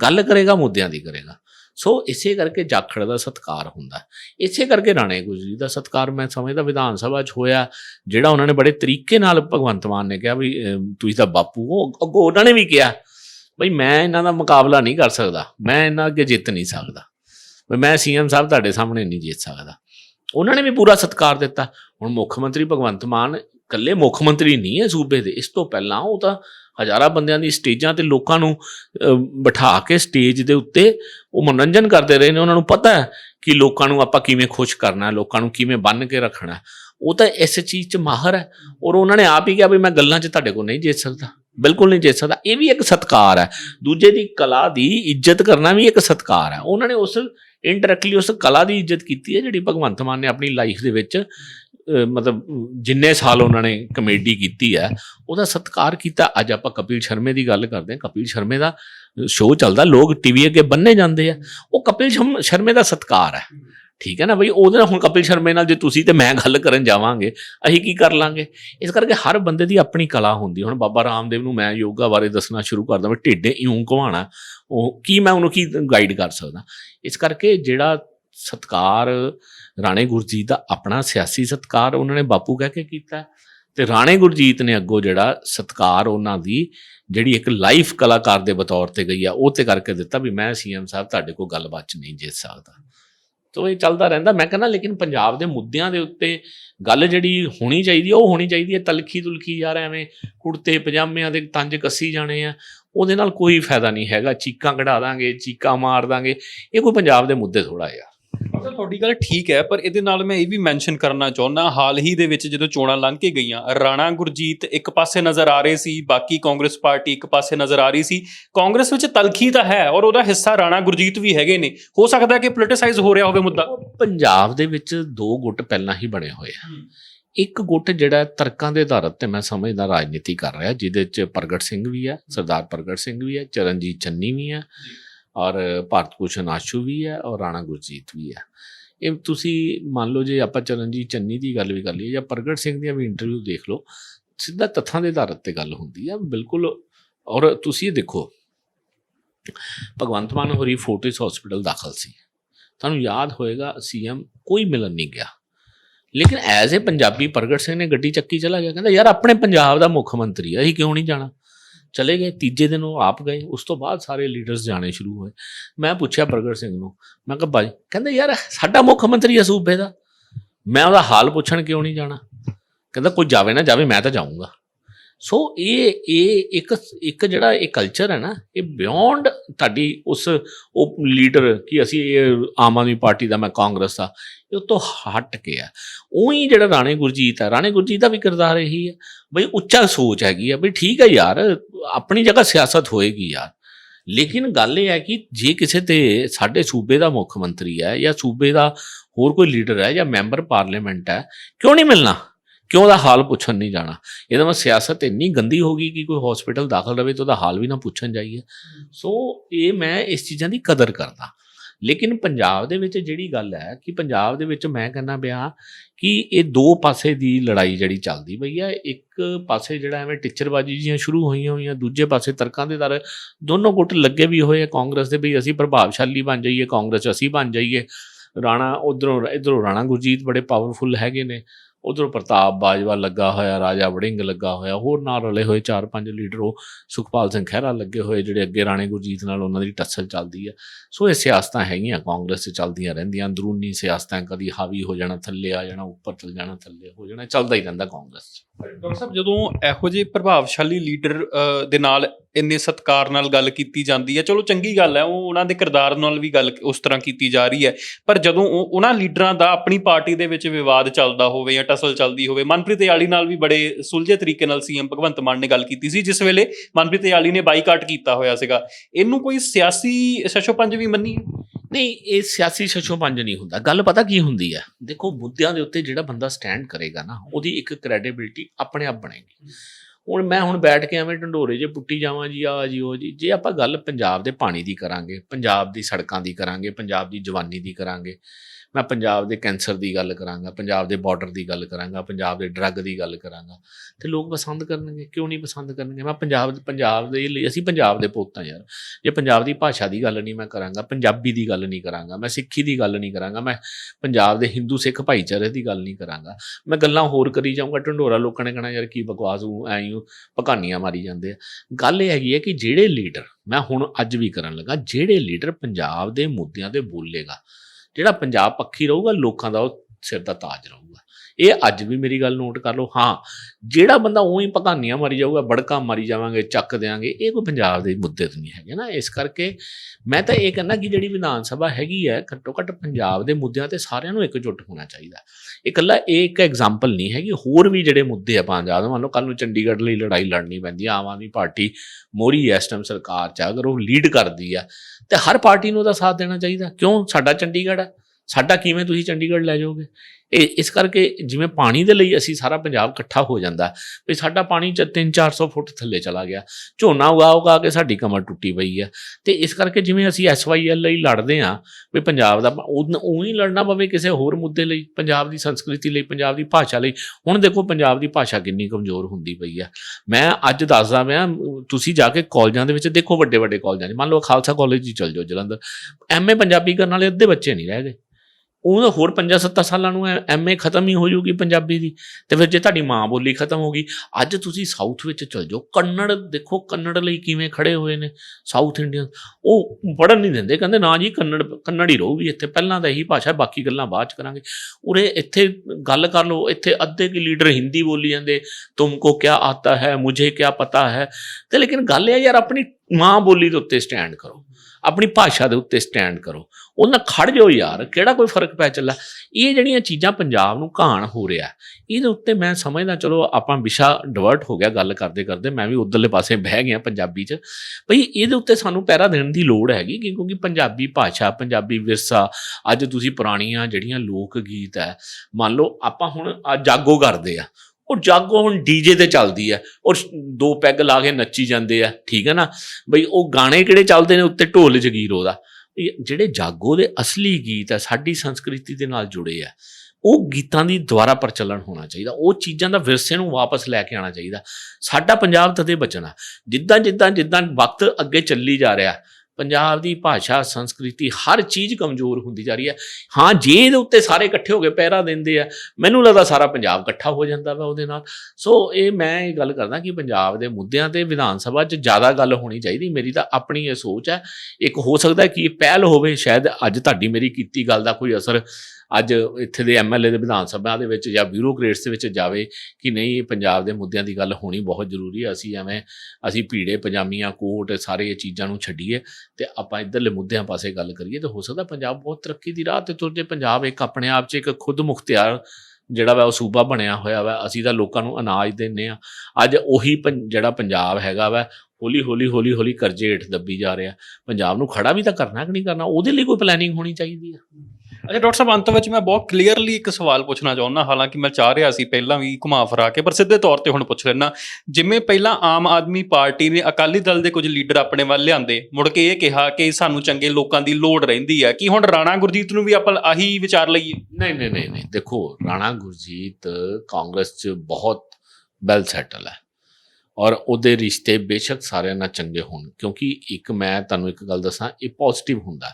ਗੱਲ ਕਰੇਗਾ, ਮੁੱਦਿਆਂ ਦੀ ਕਰੇਗਾ। ਸੋ ਇਸੇ ਕਰਕੇ ਜਾਖੜ ਦਾ ਸਤਕਾਰ ਹੁੰਦਾ। ਇਸੇ ਕਰਕੇ ਰਾਣੇ ਗੁਜਰੀ ਦਾ ਸਤਕਾਰ ਮੈਂ ਸਮਝਦਾ ਵਿਧਾਨ ਸਭਾ 'ਚ ਹੋਇਆ, ਜਿਹੜਾ ਉਹਨਾਂ ਨੇ ਬੜੇ ਤਰੀਕੇ ਨਾਲ ਭਗਵੰਤ ਮਾਨ ਨੇ ਕਿਹਾ ਵੀ ਤੁਸੀਂ ਤਾਂ ਬਾਪੂ ਹੋ। ਅੱਗੋਂ ਉਹਨਾਂ ਨੇ ਵੀ ਕਿਹਾ, ਬਈ ਮੈਂ ਇਹਨਾਂ ਦਾ ਮੁਕਾਬਲਾ ਨਹੀਂ ਕਰ ਸਕਦਾ। ਮੈਂ ਇਹਨਾਂ ਅੱਗੇ ਜਿੱਤ ਨਹੀਂ ਸਕਦਾ। ਵੀ ਮੈਂ ਸੀਐਮ ਸਾਹਿਬ ਤੁਹਾਡੇ ਸਾਹਮਣੇ ਨਹੀਂ ਜਿੱਤ ਸਕਦਾ। ਉਹਨਾਂ ਨੇ ਵੀ ਪੂਰਾ ਸਤਿਕਾਰ ਦਿੱਤਾ। ਹੁਣ ਮੁੱਖ ਮੰਤਰੀ ਭਗਵੰਤ ਮਾਨ ਇਕੱਲੇ ਮੁੱਖ ਮੰਤਰੀ ਨਹੀਂ ਹੈ ਸੂਬੇ ਦੇ। ਇਸ ਤੋਂ ਪਹਿਲਾਂ ਉਹ ਤਾਂ ਹਜ਼ਾਰਾਂ ਬੰਦਿਆਂ ਦੀ ਸਟੇਜਾਂ ਤੇ ਲੋਕਾਂ ਨੂੰ ਬਿਠਾ ਕੇ ਸਟੇਜ ਦੇ ਉੱਤੇ ਉਹ ਮਨੋਰੰਜਨ ਕਰਦੇ ਰਹੇ ਨੇ। ਉਹਨਾਂ ਨੂੰ ਪਤਾ ਹੈ ਕਿ ਲੋਕਾਂ ਨੂੰ ਆਪਾਂ ਕਿਵੇਂ ਖੁਸ਼ ਕਰਨਾ ਲੋਕਾਂ ਨੂੰ ਕਿਵੇਂ ਬੰਨ ਕੇ ਰੱਖਣਾ ਉਹ ਤਾਂ ਇਸ ਚੀਜ਼ 'ਚ ਮਾਹਰ ਹੈ ਔਰ ਉਹਨਾਂ ਨੇ ਆਪ ਹੀ ਕਿਹਾ ਵੀ ਮੈਂ ਗੱਲਾਂ 'ਚ ਤੁਹਾਡੇ ਕੋਲ ਨਹੀਂ ਜਿੱਤ ਸਕਦਾ, ਬਿਲਕੁਲ ਨਹੀਂ ਜਿੱਤ ਸਕਦਾ। ਇਹ ਵੀ ਇੱਕ ਸਤਕਾਰ ਹੈ। ਦੂਜੇ ਦੀ ਕਲਾ ਦੀ ਇੱਜ਼ਤ ਕਰਨਾ ਵੀ ਇੱਕ ਸਤਕਾਰ ਹੈ। ਉਹਨਾਂ ਨੇ ਉਸ ਇਨਡਾਇਰੈਕਟਲੀ ਉਸ ਕਲਾ ਦੀ ਇੱਜ਼ਤ ਕੀਤੀ ਹੈ ਜਿਹੜੀ ਭਗਵੰਤ ਮਾਨ ਨੇ ਆਪਣੀ ਲਾਈਫ ਦੇ ਵਿੱਚ ਮਤਲਬ ਜਿੰਨੇ ਸਾਲ ਉਹਨਾਂ ਨੇ ਕਮੇਡੀ ਕੀਤੀ ਹੈ, ਉਹਦਾ ਸਤਿਕਾਰ ਕੀਤਾ। ਅੱਜ ਆਪਾਂ ਕਪਿਲ ਸ਼ਰਮੇ ਦੀ ਗੱਲ ਕਰਦੇ ਹਾਂ। ਕਪਿਲ ਸ਼ਰਮੇ ਦਾ ਸ਼ੋਅ ਚੱਲਦਾ, ਲੋਕ ਟੀਵੀ ਅੱਗੇ ਬੰਨੇ ਜਾਂਦੇ ਆ। ਉਹ ਕਪਿਲ ਸ਼ਰਮ- ਸ਼ਰਮੇ ਦਾ ਸਤਿਕਾਰ ਹੈ। ਠੀਕ ਹੈ ਨਾ ਬਈ? ਉਹਦੇ ਨਾਲ ਹੁਣ ਕਪਿਲ ਸ਼ਰਮੇ ਨਾਲ ਜੇ ਤੁਸੀਂ ਤੇ ਮੈਂ ਗੱਲ ਕਰਨ ਜਾਵਾਂਗੇ, ਅਸੀਂ ਕੀ ਕਰ ਲਾਂਗੇ? ਇਸ ਕਰਕੇ ਹਰ ਬੰਦੇ ਦੀ ਆਪਣੀ ਕਲਾ ਹੁੰਦੀ ਹੁਣ ਬਾਬਾ ਰਾਮਦੇਵ ਨੂੰ ਮੈਂ ਯੋਗਾ ਬਾਰੇ ਦੱਸਣਾ ਸ਼ੁਰੂ ਕਰਦਾ। ਮੈਂ ਢਿੱਡੇ ਇਉਂ ਘੁਮਾਣਾ, ਉਹ ਕੀ ਮੈਂ ਉਹਨੂੰ ਕੀ ਗਾਈਡ ਕਰ ਸਕਦਾ? ਇਸ ਕਰਕੇ ਜਿਹੜਾ ਸਤਕਾਰ, ਰਾਣੇ ਗੁਰਜੀਤ ਦਾ ਆਪਣਾ ਸਿਆਸੀ ਸਤਕਾਰ ਉਹਨਾਂ ਨੇ ਬਾਪੂ ਕਹਿ ਕੇ ਕੀਤਾ। ਤੇ ਰਾਣੇ ਗੁਰਜੀਤ ਨੇ ਅੱਗੋਂ ਜਿਹੜਾ ਸਤਕਾਰ ਉਹਨਾਂ ਦੀ ਜਿਹੜੀ ਇੱਕ ਲਾਈਫ ਕਲਾਕਾਰ ਦੇ ਬਤੌਰ ਤੇ ਗਈ ਆ, ਉਹ ਤੇ ਕਰਕੇ ਦਿੱਤਾ ਵੀ ਮੈਂ ਸੀਐਮ ਸਾਹਿਬ ਤੁਹਾਡੇ ਕੋਲ ਗੱਲਬਾਤ ਚ ਨਹੀਂ ਜਿੱਤ ਸਕਦਾ। ਤੋ ਇਹ ਚੱਲਦਾ ਰਹਿੰਦਾ। ਮੈਂ ਕਹਿੰਦਾ, ਲੇਕਿਨ ਪੰਜਾਬ ਦੇ ਮੁੱਦਿਆਂ ਦੇ ਉੱਤੇ ਗੱਲ ਜਿਹੜੀ ਹੋਣੀ ਚਾਹੀਦੀ ਹੈ ਉਹ ਹੋਣੀ ਚਾਹੀਦੀ ਹੈ ਤਲਖੀ ਤੁਲਖੀ ਯਾਰ ਐਵੇਂ ਕੁੜਤੇ, ਪਜਾਮਿਆਂ ਦੇ ਤੰਜ ਕੱਸੀ ਜਾਣੇ ਆ। ਉਹਦੇ ਨਾਲ ਕੋਈ ਫਾਇਦਾ ਨਹੀਂ ਹੈਗਾ। ਚੀਕਾਂ ਕਢਾ ਦਾਂਗੇ, ਚੀਕਾਂ ਮਾਰ ਦਾਂਗੇ। ਇਹ ਕੋਈ ਪੰਜਾਬ ਦੇ ਮੁੱਦੇ ਥੋੜਾ ਆ ਸਰ ਤੁਹਾਡੀ ਗੱਲ ਠੀਕ ਹੈ ਪਰ ਇਹਦੇ ਨਾਲ ਮੈਂ ਇਹ ਵੀ ਮੈਂਸ਼ਨ ਕਰਨਾ ਚਾਹੁੰਦਾ ਹਾਲ ਹੀ ਦੇ ਵਿੱਚ ਜਦੋਂ ਚੋਣਾਂ ਲੰਘ ਕੇ ਗਈਆਂ ਰਾਣਾ ਗੁਰਜੀਤ ਇੱਕ ਪਾਸੇ ਨਜ਼ਰ ਆ ਰਹੇ ਸੀ ਬਾਕੀ ਕਾਂਗਰਸ ਪਾਰਟੀ ਇੱਕ ਪਾਸੇ ਨਜ਼ਰ ਆ ਰਹੀ ਸੀ। ਕਾਂਗਰਸ ਵਿੱਚ ਤਲਖੀ ਤਾਂ ਹੈ ਔਰ ਉਹਦਾ ਹਿੱਸਾ ਰਾਣਾ ਗੁਰਜੀਤ ਵੀ ਹੈਗੇ ਨੇ। ਹੋ ਸਕਦਾ ਕਿ ਪੋਲਿਟਿਸਾਈਜ਼ ਹੋ ਰਿਹਾ ਹੋਵੇ ਮੁੱਦਾ। ਪੰਜਾਬ ਦੇ ਵਿੱਚ ਦੋ ਗੁੱਟ ਪਹਿਲਾਂ ਹੀ ਬਣੇ ਹੋਏ ਆ। ਇੱਕ ਗੁੱਟ ਜਿਹੜਾ ਤਰਕਾਂ ਦੇ ਆਧਾਰਤ ਤੇ ਮੈਂ ਸਮਝਦਾ ਰਾਜਨੀਤੀ ਕਰ ਰਿਹਾ ਜਿਹਦੇ ਚ ਪ੍ਰਗਟ ਸਿੰਘ ਵੀ ਹੈ ਸਰਦਾਰ ਪ੍ਰਗਟ ਸਿੰਘ ਵੀ ਹੈ ਚਰਨਜੀਤ ਚੰਨੀ ਵੀ ਹੈ ਔਰ ਭਾਰਤ ਭੂਸ਼ਣ ਆਸ਼ੂ ਵੀ ਹੈ ਔਰ ਰਾਣਾ ਗੁਰਜੀਤ ਵੀ ਹੈ। ਇਹ ਤੁਸੀਂ ਮੰਨ ਲਓ ਜੇ ਆਪਾਂ ਚਰਨਜੀਤ ਚੰਨੀ ਦੀ ਗੱਲ ਵੀ ਕਰ ਲਈਏ ਜਾਂ ਪ੍ਰਗਟ ਸਿੰਘ ਦੀਆਂ ਵੀ ਇੰਟਰਵਿਊ ਦੇਖ ਲਓ, ਸਿੱਧਾ ਤੱਥਾਂ ਦੇ ਆਧਾਰਤ ਤੇ ਗੱਲ ਹੁੰਦੀ ਹੈ। ਬਿਲਕੁਲ ਔਰ ਤੁਸੀਂ ਇਹ ਦੇਖੋ, ਭਗਵੰਤ ਮਾਨ ਹੋਰੀ ਫੋਰਟਿਸ ਹਸਪੀਟਲ ਦਾਖਲ ਸੀ। ਤੁਹਾਨੂੰ ਯਾਦ ਹੋਏਗਾ ਸੀਐਮ ਕੋਈ ਮਿਲਣ ਨਹੀਂ ਗਿਆ। ਲੇਕਿਨ ਐਜ਼ ਅ ਪੰਜਾਬੀ ਪ੍ਰਗਟ ਸਿੰਘ ਨੇ ਗੱਡੀ ਚੱਕੀ ਚਲਾ ਗਿਆ। ਕਹਿੰਦਾ, ਯਾਰ, ਆਪਣੇ ਪੰਜਾਬ ਦਾ ਮੁੱਖ ਮੰਤਰੀ ਆ, ਅਸੀਂ ਕਿਉਂ ਨਹੀਂ ਜਾਣਾ? ਚਲੇ ਗਏ, ਤੀਜੇ ਦਿਨ ਉਹ ਆਪ ਗਏ। ਉਸ ਤੋਂ ਬਾਅਦ ਸਾਰੇ ਲੀਡਰਸ ਜਾਣੇ ਸ਼ੁਰੂ ਹੋਏ। ਮੈਂ ਪੁੱਛਿਆ ਪ੍ਰਗਟ ਸਿੰਘ ਨੂੰ, ਮੈਂ ਕਿਹਾ ਬਾਈ ਕਹਿੰਦਾ, ਯਾਰ, ਸਾਡਾ ਮੁੱਖ ਮੰਤਰੀ ਆ ਸੂਬੇ ਦਾ। ਮੈਂ ਉਹਦਾ ਹਾਲ ਪੁੱਛਣ ਕਿਉਂ ਨਹੀਂ ਜਾਣਾ? ਕਹਿੰਦਾ, ਕੋਈ ਜਾਵੇ ਨਾ ਜਾਵੇ, ਮੈਂ ਤਾਂ ਜਾਊਂਗਾ। ਸੋ ਇਹ ਇਹ ਇੱਕ ਇੱਕ ਜਿਹੜਾ ਇਹ ਕਲਚਰ ਹੈ ਨਾ, ਇਹ ਬਿਯੋਂਡ ਤੁਹਾਡੀ ਉਸ, ਉਹ ਲੀਡਰ ਕਿ ਅਸੀਂ ਇਹ ਆਮ ਆਦਮੀ ਪਾਰਟੀ ਦਾ, ਮੈਂ ਕਾਂਗਰਸ ਦਾ ਇਹ ਉਹ ਤੋਂ ਹਟ ਕੇ ਆ। ਉਹੀ ਜਿਹੜਾ ਰਾਣੇ ਗੁਰਜੀਤ ਹੈ ਰਾਣੇ ਗੁਰਜੀਤ ਦਾ ਵੀ ਕਿਰਦਾਰ ਇਹੀ ਹੈ ਬਈ ਉੱਚਾ ਸੋਚ ਹੈਗੀ ਆ ਬਈ ਠੀਕ ਹੈ ਯਾਰ ਆਪਣੀ ਜਗ੍ਹਾ ਸਿਆਸਤ ਹੋਏਗੀ ਯਾਰ। ਲੇਕਿਨ ਗੱਲ ਇਹ ਹੈ ਕਿ ਜੇ ਕਿਸੇ ਤੇ ਸਾਡੇ ਸੂਬੇ ਦਾ ਮੁੱਖ ਮੰਤਰੀ ਹੈ ਜਾਂ ਸੂਬੇ ਦਾ ਹੋਰ ਕੋਈ ਲੀਡਰ ਹੈ ਜਾਂ ਮੈਂਬਰ ਪਾਰਲੀਮੈਂਟ ਹੈ ਕਿਉਂ ਨਹੀਂ ਮਿਲਣਾ? ਕਿਉਂ ਉਹਦਾ ਹਾਲ ਪੁੱਛਣ ਨਹੀਂ ਜਾਣਾ? ਇਹਦਾ ਮਤਲਬ ਸਿਆਸਤ ਇੰਨੀ ਗੰਦੀ ਹੋ ਗਈ ਕਿ ਕੋਈ ਹਸਪੀਟਲ ਦਾਖਲ ਰਵੇ ਤਾਂ ਉਹਦਾ ਹਾਲ ਵੀ ਨਾ ਪੁੱਛਣ ਜਾਈਏ। ਸੋ ਇਹ ਮੈਂ ਇਸ ਚੀਜ਼ਾਂ ਦੀ ਕਦਰ ਕਰਦਾ। ਲੇਕਿਨ ਪੰਜਾਬ ਦੇ ਵਿੱਚ ਜਿਹੜੀ ਗੱਲ ਹੈ ਕਿ ਪੰਜਾਬ ਦੇ ਵਿੱਚ ਮੈਂ ਕਹਿੰਦਾ ਪਿਆ ਕਿ ਇਹ ਦੋ ਪਾਸੇ ਦੀ ਲੜਾਈ ਜਿਹੜੀ ਚੱਲਦੀ ਪਈ ਹੈ, ਇੱਕ ਪਾਸੇ ਜਿਹੜਾ ਐਵੇਂ ਟਿੱਚਰਬਾਜੀ ਜੀਆਂ ਸ਼ੁਰੂ ਹੋਈਆਂ ਹੋਈਆਂ, ਦੂਜੇ ਪਾਸੇ ਤਰਕਾਂ ਦੇ ਦਰ, ਦੋਨੋਂ ਗੁੱਟ ਲੱਗੇ ਵੀ ਹੋਏ ਆ ਕਾਂਗਰਸ ਦੇ ਵੀ ਅਸੀਂ ਪ੍ਰਭਾਵਸ਼ਾਲੀ ਬਣ ਜਾਈਏ, ਕਾਂਗਰਸ 'ਚ ਅਸੀਂ ਬਣ ਜਾਈਏ। ਰਾਣਾ ਉਧਰੋਂ, ਇਧਰੋਂ ਰਾਣਾ ਗੁਰਜੀਤ ਬੜੇ ਪਾਵਰਫੁਲ ਹੈਗੇ ਨੇ। ਉਧਰੋਂ ਪ੍ਰਤਾਪ ਬਾਜਵਾ ਲੱਗਾ ਹੋਇਆ, ਰਾਜਾ ਵੜਿੰਗ ਲੱਗਾ ਹੋਇਆ, ਹੋਰ ਨਾਲ ਰਲੇ ਹੋਏ ਚਾਰ ਪੰਜ ਲੀਡਰ, ਉਹ ਸੁਖਪਾਲ ਸਿੰਘ ਖਹਿਰਾ ਲੱਗੇ ਹੋਏ, ਜਿਹੜੇ ਅੱਗੇ ਰਾਣੇ ਗੁਰਜੀਤ ਨਾਲ ਉਹਨਾਂ ਦੀ ਟੱਸਲ ਚੱਲਦੀ ਹੈ ਸੋ ਇਹ ਸਿਆਸਤਾਂ ਹੈਗੀਆਂ, ਕਾਂਗਰਸ 'ਚ ਚੱਲਦੀਆਂ ਰਹਿੰਦੀਆਂ, ਅੰਦਰੂਨੀ ਸਿਆਸਤਾਂ ਕਦੀ ਹਾਵੀ ਹੋ ਜਾਣਾ, ਥੱਲੇ ਆ ਜਾਣਾ, ਉੱਪਰ ਚਲ ਜਾਣਾ, ਥੱਲੇ ਹੋ ਜਾਣਾ ਚੱਲਦਾ ਹੀ ਰਹਿੰਦਾ ਕਾਂਗਰਸ 'ਚ। ਡਾਕਟਰ ਸਾਹਿਬ, ਜਦੋਂ ਇਹੋ ਜਿਹੇ ਪ੍ਰਭਾਵਸ਼ਾਲੀ ਲੀਡਰ ਦੇ ਨਾਲ ਇੰਨੇ ਸਤਕਾਰ ਨਾਲ ਗੱਲ ਕੀਤੀ ਜਾਂਦੀ ਹੈ, ਚਲੋ ਚੰਗੀ ਗੱਲ ਹੈ, ਉਹ ਉਹਨਾਂ ਦੇ ਕਿਰਦਾਰ ਨਾਲ ਵੀ ਗੱਲ ਉਸ ਤਰ੍ਹਾਂ ਕੀਤੀ ਜਾ ਰਹੀ ਹੈ, ਪਰ ਜਦੋਂ ਉਹ- ਉਹਨਾਂ ਲੀਡਰਾਂ ਦਾ ਆਪਣੀ ਪਾਰਟੀ ਦੇ ਵਿੱਚ ਵਿਵਾਦ ਚੱਲਦਾ ਹੋਵੇ ਜਾਂ ਟਸਲ ਚੱਲਦੀ ਹੋਵੇ, ਮਨਪ੍ਰੀਤ ਯਾਲੀ ਨਾਲ ਵੀ ਬੜੇ ਸੁਲਝੇ ਤਰੀਕੇ ਨਾਲ ਸੀਐਮ ਭਗਵੰਤ ਮਾਨ ਨੇ ਗੱਲ ਕੀਤੀ ਸੀ, ਜਿਸ ਵੇਲੇ ਮਨਪ੍ਰੀਤ ਯਾਲੀ ਨੇ ਬਾਈਕਾਟ ਕੀਤਾ ਹੋਇਆ ਸੀਗਾ। ਇਹਨੂੰ ਕੋਈ ਸਿਆਸੀ ਸ਼ਸ਼ੋਪੰਜ ਵੀ ਮੰਨੀ ਨਹੀਂ ਇਹ ਸਿਆਸੀ ਪੰਜ ਨਹੀਂ ਹੁੰਦਾ। ਗੱਲ ਪਤਾ ਕੀ ਹੁੰਦੀ ਹੈ? ਦੇਖੋ ਮੁੱਦਿਆਂ ਦੇ ਉੱਤੇ ਜਿਹੜਾ ਬੰਦਾ ਸਟੈਂਡ ਕਰੇਗਾ ਨਾ ਉਹਦੀ ਇੱਕ ਕ੍ਰੈਡੀਬਿਲਟੀ ਆਪਣੇ ਆਪ ਬਣੇਗੀ। ਹੁਣ ਮੈਂ ਹੁਣ ਬੈਠ ਕੇ ਐਵੇਂ ਢੰਡੋਰੇ ਜੇ ਪੁੱਟੀ ਜਾਵਾਂ ਜੀ ਆ ਜੀ ਉਹ ਜੀ ਜੇ ਆਪਾਂ ਗੱਲ ਪੰਜਾਬ ਦੇ ਪਾਣੀ ਦੀ ਕਰਾਂਗੇ ਪੰਜਾਬ ਦੀ ਸੜਕਾਂ ਦੀ ਕਰਾਂਗੇ ਪੰਜਾਬ ਦੀ ਜਵਾਨੀ ਦੀ ਕਰਾਂਗੇ ਮੈਂ ਪੰਜਾਬ ਦੇ ਕੈਂਸਰ ਦੀ ਗੱਲ ਕਰਾਂਗਾ, ਪੰਜਾਬ ਦੇ ਬਾਰਡਰ ਦੀ ਗੱਲ ਕਰਾਂਗਾ, ਪੰਜਾਬ ਦੇ ਡਰੱਗ ਦੀ ਗੱਲ ਕਰਾਂਗਾ। ਤੇ ਲੋਕ ਪਸੰਦ ਕਰਨਗੇ, ਕਿਉਂ ਨਹੀਂ ਪਸੰਦ ਕਰਨਗੇ? ਮੈਂ ਪੰਜਾਬ ਪੰਜਾਬ ਦੇ ਲਈ, ਅਸੀਂ ਪੰਜਾਬ ਦੇ ਪੁੱਤ ਹਾਂ ਯਾਰ। ਜੇ ਪੰਜਾਬ ਦੀ ਭਾਸ਼ਾ ਦੀ ਗੱਲ ਨਹੀਂ ਮੈਂ ਕਰਾਂਗਾ, ਪੰਜਾਬੀ ਦੀ ਗੱਲ ਨਹੀਂ ਕਰਾਂਗਾ, ਮੈਂ ਸਿੱਖੀ ਦੀ ਗੱਲ ਨਹੀਂ ਕਰਾਂਗਾ, ਮੈਂ ਪੰਜਾਬ ਦੇ ਹਿੰਦੂ ਸਿੱਖ ਭਾਈਚਾਰੇ ਦੀ ਗੱਲ ਨਹੀਂ ਕਰਾਂਗਾ। ਮੈਂ ਗੱਲਾਂ ਹੋਰ ਕਰੀ ਜਾਊਂਗਾ, ਢੰਡੋਰਾ ਲੋਕਾਂ ਨੇ ਕਹਣਾ ਯਾਰ ਕੀ ਬਕਵਾਸ ਹੂੰ ਐਂ ਪਕਾਨੀਆਂ ਮਾਰੀ ਜਾਂਦੇ ਆ। ਗੱਲ ਇਹ ਹੈਗੀ ਹੈ ਕਿ ਜਿਹੜੇ ਲੀਡਰ ਮੈਂ ਹੁਣ ਅੱਜ ਵੀ ਕਰਨ ਲੱਗਾ, ਜਿਹੜੇ ਲੀਡਰ ਪੰਜਾਬ ਦੇ ਮੁੱਦਿਆਂ ਤੇ ਬੋਲੇਗਾ ਜਿਹੜਾ ਪੰਜਾਬ ਪੱਖੀ ਰਹੂਗਾ ਲੋਕਾਂ ਦਾ ਉਹ ਸਿਰ ਦਾ ਤਾਜ ਰਹੂਗਾ। ਇਹ ਅੱਜ ਵੀ ਮੇਰੀ ਗੱਲ ਨੋਟ ਕਰ ਲਓ। ਹਾਂ, ਜਿਹੜਾ ਬੰਦਾ ਉਹੀ ਪਕਾਨੀਆਂ ਮਾਰੀ ਜਾਊਗਾ, ਬੜਕਾ ਮਾਰੀ ਜਾਵਾਂਗੇ, ਚੱਕ ਦੇਾਂਗੇ ਇਹ ਕੋਈ ਪੰਜਾਬ ਦੇ ਮੁੱਦੇ ਤੋਂ ਨਹੀਂ ਹੈਗੇ ਨਾ। ਇਸ ਕਰਕੇ ਮੈਂ ਤਾਂ ਇਹ ਕਹਿੰਦਾ ਕਿ ਜਿਹੜੀ ਵਿਧਾਨ ਸਭਾ ਹੈਗੀ ਹੈ, ਘੱਟੋ ਘੱਟ ਪੰਜਾਬ ਦੇ ਮੁੱਦਿਆਂ ਤੇ ਸਾਰਿਆਂ ਨੂੰ ਇਕਜੁੱਟ ਹੋਣਾ ਚਾਹੀਦਾ। ਇਹ ਇਕੱਲਾ ਇਹ ਇੱਕ ਐਗਜ਼ਾਮਪਲ ਨਹੀਂ ਹੈਗੀ, ਹੋਰ ਵੀ ਜਿਹੜੇ ਮੁੱਦੇ ਆ ਪੰਜਾਬ ਦੇ ਮੰਨ ਲਓ ਕੱਲ ਨੂੰ ਚੰਡੀਗੜ੍ਹ ਲਈ ਲੜਾਈ ਲੜਨੀ ਪੈਂਦੀ ਆ, ਆਮ ਆਦਮੀ ਪਾਰਟੀ ਮੋਰੀ ਇਸ ਟਾਈਮ ਸਰਕਾਰ ਚ, ਅਗਰ ਉਹ ਲੀਡ ਕਰਦੀ ਆ, ਤੇ ਹਰ ਪਾਰਟੀ ਨੂੰ ਉਹਦਾ ਸਾਥ ਦੇਣਾ ਚਾਹੀਦਾ। ਕਿਉਂ? ਸਾਡਾ ਚੰਡੀਗੜ੍ਹ ਆ। ਸਾਡਾ ਕਿਵੇਂ ਤੁਸੀਂ ਚੰਡੀਗੜ੍ਹ ਲੈ ਜਾਓਗੇ? ਇਹ ਇਸ ਕਰਕੇ ਜਿਵੇਂ ਪਾਣੀ ਦੇ ਲਈ ਅਸੀਂ ਸਾਰਾ ਪੰਜਾਬ ਇਕੱਠਾ ਹੋ ਜਾਂਦਾ, ਵੀ ਸਾਡਾ ਪਾਣੀ ਚ 3-400 ਫੁੱਟ ਥੱਲੇ ਚਲਾ ਗਿਆ, ਝੋਨਾ ਉਗਾ ਉਗਾ ਕੇ ਸਾਡੀ ਕਮਰ ਟੁੱਟੀ ਪਈ ਹੈ ਤੇ ਇਸ ਕਰਕੇ ਜਿਵੇਂ ਅਸੀਂ ਐਸਵਾਈਐਲ ਲਈ ਲੜਦੇ ਹਾਂ, ਵੀ ਪੰਜਾਬ ਦਾ ਉਹ ਹੀ ਲੜਨਾ ਪਵੇ ਕਿਸੇ ਹੋਰ ਮੁੱਦੇ ਲਈ, ਪੰਜਾਬ ਦੀ ਸੰਸਕ੍ਰਿਤੀ ਲਈ, ਪੰਜਾਬ ਦੀ ਭਾਸ਼ਾ ਲਈ। ਹੁਣ ਦੇਖੋ ਪੰਜਾਬ ਦੀ ਭਾਸ਼ਾ ਕਿੰਨੀ ਕਮਜ਼ੋਰ ਹੁੰਦੀ ਪਈ ਆ। ਮੈਂ ਅੱਜ ਦੱਸਦਾ ਮੈਂ ਤੁਸੀਂ ਜਾ ਕੇ ਕਾਲਜਾਂ ਦੇ ਵਿੱਚ ਦੇਖੋ ਵੱਡੇ ਵੱਡੇ ਕਾਲਜਾਂ 'ਚ। ਮੰਨ ਲਓ ਖਾਲਸਾ ਕਾਲਜ ਹੀ ਚਲ ਜਾਓ ਜਲੰਧਰ। ਐਮਏ ਪੰਜਾਬੀ ਕਰਨ ਵਾਲੇ ਅੱਧੇ ਬੱਚੇ ਨਹੀਂ ਰਹਿ ਗਏ। ਉਹ ਹੋਰ 5-7 ਸਾਲਾਂ ਨੂੰ ਐਮਏ ਖਤਮ ਹੀ ਹੋ ਜੂਗੀ ਪੰਜਾਬੀ ਦੀ। ਤੇ ਫਿਰ ਜੇ ਤੁਹਾਡੀ ਮਾਂ ਬੋਲੀ ਖਤਮ ਹੋ ਗਈ, ਅੱਜ ਤੁਸੀਂ ਸਾਊਥ ਵਿੱਚ ਚਲ ਜਾਓ। ਕੰਨੜ ਦੇਖੋ, ਕੰਨੜ ਲਈ ਕਿਵੇਂ ਖੜੇ ਹੋਏ ਨੇ ਸਾਊਥ ਇੰਡੀਅਨ ਉਹ ਪੜਨ ਨਹੀਂ ਦਿੰਦੇ, ਕਹਿੰਦੇ ਨਾ ਜੀ ਕੰਨੜ ਕੰਨੜ ਹੀ ਰਹੂਗੀ ਇੱਥੇ। ਪਹਿਲਾਂ ਤਾਂ ਇਹੀ ਭਾਸ਼ਾ ਬਾਕੀ ਗੱਲਾਂ ਬਾਅਦ ਚ ਕਰਾਂਗੇ। ਉਰੇ ਇੱਥੇ ਗੱਲ ਕਰ ਲਓ, ਇੱਥੇ ਅੱਧੇ ਕੀ ਲੀਡਰ ਹਿੰਦੀ ਬੋਲੀ ਜਾਂਦੇ। ਤੁਮਕੋ ਕਿਆ ਆਤਾ ਹੈ, ਮੁਝੇ ਕਿਆ ਪਤਾ ਹੈ। ਤੇ ਲੇਕਿਨ ਗੱਲ ਇਹ ਯਾਰ ਆਪਣੀ ਮਾਂ ਬੋਲੀ ਦੇ ਉੱਤੇ ਸਟੈਂਡ ਕਰੋ। ਆਪਣੀ ਭਾਸ਼ਾ ਦੇ ਉੱਤੇ ਸਟੈਂਡ ਕਰੋ। ਉਹਨਾਂ ਖੜ ਜਾਓ ਯਾਰ, ਕਿਹੜਾ ਕੋਈ ਫ਼ਰਕ ਪੈ ਚੱਲਾ? ਇਹ ਜਿਹੜੀਆਂ ਚੀਜ਼ਾਂ ਪੰਜਾਬ ਨੂੰ ਘਾਣ ਹੋ ਰਿਹਾ, ਇਹਦੇ ਉੱਤੇ ਮੈਂ ਸਮਝਦਾ, ਚਲੋ ਆਪਾਂ ਵਿਸ਼ਾ ਡਿਵਰਟ ਹੋ ਗਿਆ ਗੱਲ ਕਰਦੇ ਕਰਦੇ ਮੈਂ ਵੀ ਉਧਰਲੇ ਪਾਸੇ ਬਹਿ ਗਿਆ ਪੰਜਾਬੀ 'ਚ। ਭਈ ਇਹਦੇ ਉੱਤੇ ਸਾਨੂੰ ਪਹਿਰਾ ਦੇਣ ਦੀ ਲੋੜ ਹੈਗੀ, ਕਿ ਕਿਉਂਕਿ ਪੰਜਾਬੀ ਭਾਸ਼ਾ, ਪੰਜਾਬੀ ਵਿਰਸਾ, ਅੱਜ ਤੁਸੀਂ ਪੁਰਾਣੀਆਂ ਜਿਹੜੀਆਂ ਲੋਕ ਗੀਤ ਹੈ, ਮੰਨ ਲਓ ਆਪਾਂ ਹੁਣ ਜਾਗੋ ਕਰਦੇ ਆ ਉਹ ਜਾਗੋ ਹੁਣ ਡੀਜੇ ਤੇ ਚੱਲਦੀ ਹੈ, ਔਰ ਦੋ ਪੈਗ ਲਾ ਕੇ ਨੱਚੀ ਜਾਂਦੇ ਆ, ਠੀਕ ਹੈ ਨਾ? ਬਈ ਉਹ ਗਾਣੇ ਕਿਹੜੇ ਚੱਲਦੇ ਨੇ ਉੱਤੇ? ਢੋਲ ਜਗੀਰ ਉਹਦਾ। ਜਿਹੜੇ ਜਾਗੋ ਦੇ ਅਸਲੀ ਗੀਤ ਆ ਸਾਡੀ ਸੰਸਕ੍ਰਿਤੀ ਦੇ ਨਾਲ ਜੁੜੇ ਆ, ਉਹ ਗੀਤਾਂ ਦੀ ਦੁਆਰਾ ਪ੍ਰਚਲਨ ਹੋਣਾ ਚਾਹੀਦਾ, ਉਹ ਚੀਜ਼ਾਂ ਦਾ ਵਿਰਸੇ ਨੂੰ ਵਾਪਸ ਲੈ ਕੇ ਆਉਣਾ ਚਾਹੀਦਾ। ਸਾਡਾ ਪੰਜਾਬ ਤਦੇ ਬਚਣਾ। ਜਿੱਦਾਂ ਜਿੱਦਾਂ ਜਿੱਦਾਂ ਵਕਤ ਅੱਗੇ ਚੱਲੀ ਜਾ ਰਿਹਾ ਪੰਜਾਬ ਦੀ ਭਾਸ਼ਾ, ਸੰਸਕ੍ਰਿਤੀ ਹਰ ਚੀਜ਼ ਕਮਜ਼ੋਰ ਹੁੰਦੀ ਜਾ ਰਹੀ ਹੈ। ਹਾਂ ਜੇ ਇਹਦੇ ਉੱਤੇ ਸਾਰੇ ਇਕੱਠੇ ਹੋ ਕੇ ਪਹਿਰਾ ਦਿੰਦੇ ਆ, ਮੈਨੂੰ ਲੱਗਦਾ ਸਾਰਾ ਪੰਜਾਬ ਇਕੱਠਾ ਹੋ ਜਾਂਦਾ ਵਾ ਉਹਦੇ ਨਾਲ। ਸੋ ਇਹ ਮੈਂ ਇਹ ਗੱਲ ਕਰਦਾ ਕਿ ਪੰਜਾਬ ਦੇ ਮੁੱਦਿਆਂ ਤੇ ਵਿਧਾਨ ਸਭਾ 'ਚ ਜ਼ਿਆਦਾ ਗੱਲ ਹੋਣੀ ਚਾਹੀਦੀ, ਮੇਰੀ ਤਾਂ ਆਪਣੀ ਇਹ ਸੋਚ ਹੈ। ਇੱਕ ਹੋ ਸਕਦਾ ਕਿ ਪਹਿਲ ਹੋਵੇ, ਸ਼ਾਇਦ ਅੱਜ ਤੁਹਾਡੀ ਮੇਰੀ ਕੀਤੀ ਗੱਲ ਦਾ ਕੋਈ ਅਸਰ ਅੱਜ ਇੱਥੇ ਦੇ ਐਮਐਲਏ ਦੇ ਵਿਧਾਨ ਸਭਾ ਦੇ ਵਿੱਚ ਜਾਂ ਬਿਊਰੋਕ੍ਰੇਟਸ ਦੇ ਵਿੱਚ ਜਾਵੇ ਕਿ ਨਹੀਂ, ਇਹ ਪੰਜਾਬ ਦੇ ਮੁੱਦਿਆਂ ਦੀ ਗੱਲ ਹੋਣੀ ਬਹੁਤ ਜ਼ਰੂਰੀ ਹੈ ਅਸੀਂ ਐਵੇਂ, ਅਸੀਂ ਭੀੜੇ, ਪਜਾਮੀਆਂ, ਕੋਟ ਸਾਰੇ ਇਹ ਚੀਜ਼ਾਂ ਨੂੰ ਛੱਡੀਏ ਤੇ ਆਪਾਂ ਇਧਰਲੇ ਮੁੱਦਿਆਂ ਪਾਸੇ ਗੱਲ ਕਰੀਏ ਤੇ ਹੋ ਸਕਦਾ ਪੰਜਾਬ ਬਹੁਤ ਤਰੱਕੀ ਦੀ ਰਾਹ ਤੇ ਤੁਰ ਜੇ। ਪੰਜਾਬ ਇੱਕ ਆਪਣੇ ਆਪ 'ਚ ਇੱਕ ਖੁਦ ਮੁਖਤਿਆਰ ਜਿਹੜਾ ਵਾ ਉਹ ਸੂਬਾ ਬਣਿਆ ਹੋਇਆ ਵਾ। ਅਸੀਂ ਤਾਂ ਲੋਕਾਂ ਨੂੰ ਅਨਾਜ ਦਿੰਨੇ ਆ। ਅੱਜ ਉਹੀ ਪੰ- ਜਿਹੜਾ ਪੰਜਾਬ ਹੈਗਾ ਵਾ, ਹੌਲੀ ਹੌਲੀ ਹੌਲੀ ਹੌਲੀ ਕਰਜ਼ੇ ਹੇਠ ਦੱਬੀ ਜਾ ਰਿਹਾ। ਪੰਜਾਬ ਨੂੰ ਖੜਾ ਵੀ ਤਾਂ ਕਰਨਾ ਕਿ ਨਹੀਂ ਕਰਨਾ? ਉਹਦੇ ਲਈ ਕੋਈ ਪਲੈਨਿੰਗ ਹੋਣੀ ਚਾਹੀਦੀ ਆ। ਅੱਛਾ ਡਾਕਟਰ ਸਾਹਿਬ ਅੰਤ ਵਿੱਚ ਮੈਂ ਬਹੁਤ ਕਲੀਅਰਲੀ ਇੱਕ ਸਵਾਲ ਪੁੱਛਣਾ ਚਾਹੁੰਦਾ ਹਾਲਾਂਕਿ ਮੈਂ ਚਾਹ ਰਿਹਾ ਸੀ ਪਹਿਲਾਂ ਵੀ ਘੁਮਾ ਫਰਾ ਕੇ ਪਰ ਸਿੱਧੇ ਤੌਰ ਤੇ ਹੁਣ ਪੁੱਛ ਲੈਣਾ ਜਿਵੇਂ ਪਹਿਲਾਂ ਆਮ ਆਦਮੀ ਪਾਰਟੀ ਨੇ ਅਕਾਲੀ ਦਲ ਦੇ ਕੁਝ ਲੀਡਰ ਆਪਣੇ ਵੱਲ ਲਿਆਂਦੇ ਮੁੜ ਕੇ ਇਹ ਕਿਹਾ ਕਿ ਸਾਨੂੰ ਚੰਗੇ ਲੋਕਾਂ ਦੀ ਲੋੜ ਰਹਿੰਦੀ ਹੈ ਕਿ ਹੁਣ ਰਾਣਾ ਗੁਰਜੀਤ ਨੂੰ ਵੀ ਆਪਾਂ ਆਹੀ ਵਿਚਾਰ ਲਈਏ? ਨਹੀਂ ਨਹੀਂ ਨਹੀਂ ਨਹੀਂ ਦੇਖੋ ਰਾਣਾ ਗੁਰਜੀਤ ਕਾਂਗਰਸ 'ਚ ਬਹੁਤ ਵੈਲ ਸੈਟਲ ਹੈ ਔਰ ਉਹਦੇ ਰਿਸ਼ਤੇ ਬੇਸ਼ੱਕ ਸਾਰਿਆਂ ਨਾਲ ਚੰਗੇ ਹੋਣ ਕਿਉਂਕਿ ਇੱਕ ਮੈਂ ਤੁਹਾਨੂੰ ਇੱਕ ਗੱਲ ਦੱਸਾਂ ਇਹ ਪੋਜ਼ਿਟਿਵ ਹੁੰਦਾ।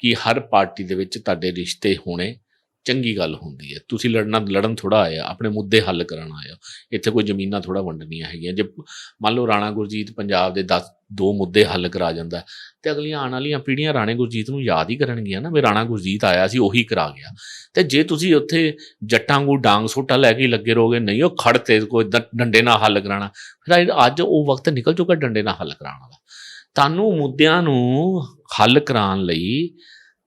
ਕਿ ਹਰ ਪਾਰਟੀ ਦੇ ਵਿੱਚ ਤੁਹਾਡੇ ਰਿਸ਼ਤੇ ਹੋਣੇ ਚੰਗੀ ਗੱਲ ਹੁੰਦੀ ਹੈ। ਤੁਸੀਂ ਲੜਨਾ ਲੜਨ ਥੋੜਾ ਆਇਆ ਆਪਣੇ ਮੁੱਦੇ ਹੱਲ ਕਰਨ ਆਇਆ। ਇੱਥੇ ਕੋਈ ਜ਼ਮੀਨਾਂ ਥੋੜਾ ਵੰਡਣੀਆਂ ਹੈਗੀਆਂ। ਜੇ ਮੰਨ ਲਓ ਰਾਣਾ ਗੁਰਜੀਤ ਪੰਜਾਬ ਦੇ 10 ਦੋ ਮੁੱਦੇ ਹੱਲ ਕਰਾ ਜਾਂਦਾ ਹੈ, ਤੇ ਅਗਲੀਆਂ ਆਉਣ ਵਾਲੀਆਂ ਪੀੜ੍ਹੀਆਂ ਰਾਣੇ ਗੁਰਜੀਤ ਨੂੰ ਯਾਦ ਹੀ ਕਰਨਗੀਆਂ ਨਾ ਵੀ ਰਾਣਾ ਗੁਰਜੀਤ ਆਇਆ ਸੀ ਉਹੀ ਕਰਾ ਗਿਆ। ਤੇ ਜੇ ਤੁਸੀਂ ਉੱਥੇ ਜੱਟਾਂ ਨੂੰ ਡਾਂਗ ਸੋਟਾ ਲੈ ਕੇ ਹੀ ਲੱਗੇ ਰਹੋਗੇ ਨਹੀਂ ਉਹ ਖੜ ਤੇ ਕੋਈ ਦ- ਡੰਡੇ ਨਾਲ ਹੱਲ ਕਰਾਣਾ ਫਿਰ ਅੱਜ ਉਹ ਵਕਤ ਨਿਕਲ ਚੁੱਕਾ ਡੰਡੇ ਨਾਲ ਹੱਲ ਕਰਾਉਣ ਵਾਲਾ। ਤੁਹਾਨੂੰ ਮੁੱਦਿਆਂ ਨੂੰ ਹੱਲ ਕਰਾਉਣ ਲਈ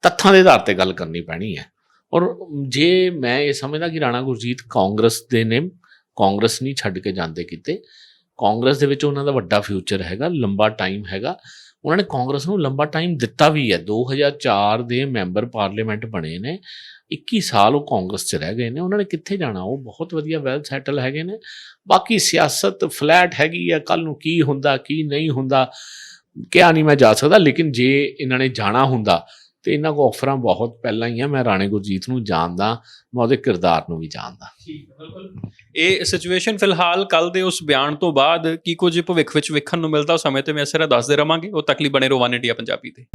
ਤੱਥਾਂ ਦੇ ਆਧਾਰ ਤੇ ਗੱਲ ਕਰਨੀ ਪੈਣੀ ਹੈ। ਔਰ ਜੇ ਮੈਂ ਇਹ ਸਮਝਦਾ ਕਿ ਰਾਣਾ ਗੁਰਜੀਤ ਕਾਂਗਰਸ ਦੇ ਨੇ, ਕਾਂਗਰਸ ਨਹੀਂ ਛੱਡ ਕੇ ਜਾਂਦੇ ਕਿਤੇ, ਕਾਂਗਰਸ ਦੇ ਵਿੱਚ ਉਹਨਾਂ ਦਾ ਵੱਡਾ ਫਿਊਚਰ ਹੈਗਾ, ਲੰਬਾ ਟਾਈਮ ਹੈਗਾ। ਉਹਨਾਂ ਨੇ ਕਾਂਗਰਸ ਨੂੰ ਲੰਬਾ ਟਾਈਮ ਦਿੱਤਾ ਵੀ ਹੈ। 2004 ਦੇ ਮੈਂਬਰ ਪਾਰਲੀਮੈਂਟ ਬਣੇ ਨੇ 21 ਸਾਲ ਉਹ ਕਾਂਗਰਸ 'ਚ ਰਹਿ ਗਏ ਨੇ। ਉਹਨਾਂ ਨੇ ਕਿੱਥੇ ਜਾਣਾ? ਉਹ ਬਹੁਤ ਵਧੀਆ ਵੈਲ ਸੈਟਲ ਹੈਗੇ ਨੇ। ਬਾਕੀ ਸਿਆਸਤ ਫਲੈਟ ਹੈਗੀ ਆ ਕੱਲ ਨੂੰ ਕੀ ਹੁੰਦਾ, ਕੀ ਨਹੀਂ ਹੁੰਦਾ? ਕਿਹਾ ਨਹੀਂ ਮੈਂ ਜਾ ਸਕਦਾ, ਲੇਕਿਨ ਜੇ ਇਹਨਾਂ ਨੇ ਜਾਣਾ ਹੁੰਦਾ, ਤੇ ਇਹਨਾਂ ਕੋ ਆਫਰਾਂ ਬਹੁਤ ਪਹਿਲਾਂ ਹੀ ਆ, ਮੈਂ ਰਾਣੇ ਗੁਰਜੀਤ ਨੂੰ ਜਾਣਦਾ, ਮੈਂ ਉਹਦੇ ਕਿਰਦਾਰ ਨੂੰ ਵੀ ਜਾਣਦਾ। ਠੀਕ ਬਿਲਕੁਲ। ਇਹ ਸਿਚੁਏਸ਼ਨ ਫਿਲਹਾਲ ਕੱਲ ਦੇ ਉਸ ਬਿਆਨ ਤੋਂ ਬਾਅਦ ਕੀ ਕੁਝ ਭਵਿੱਖ ਵਿੱਚ ਵੇਖਣ ਨੂੰ ਮਿਲਦਾ ਉਸ ਸਮੇਂ ਤੇ ਮੈਂ ਸਿਰਾ ਦੱਸਦੇ ਰਵਾਂਗੇ, ਉਹ ਤੱਕ ਬਣੇ ਰਹੋ ਵਨ ਇੰਡੀਆ ਪੰਜਾਬੀ ਤੇ।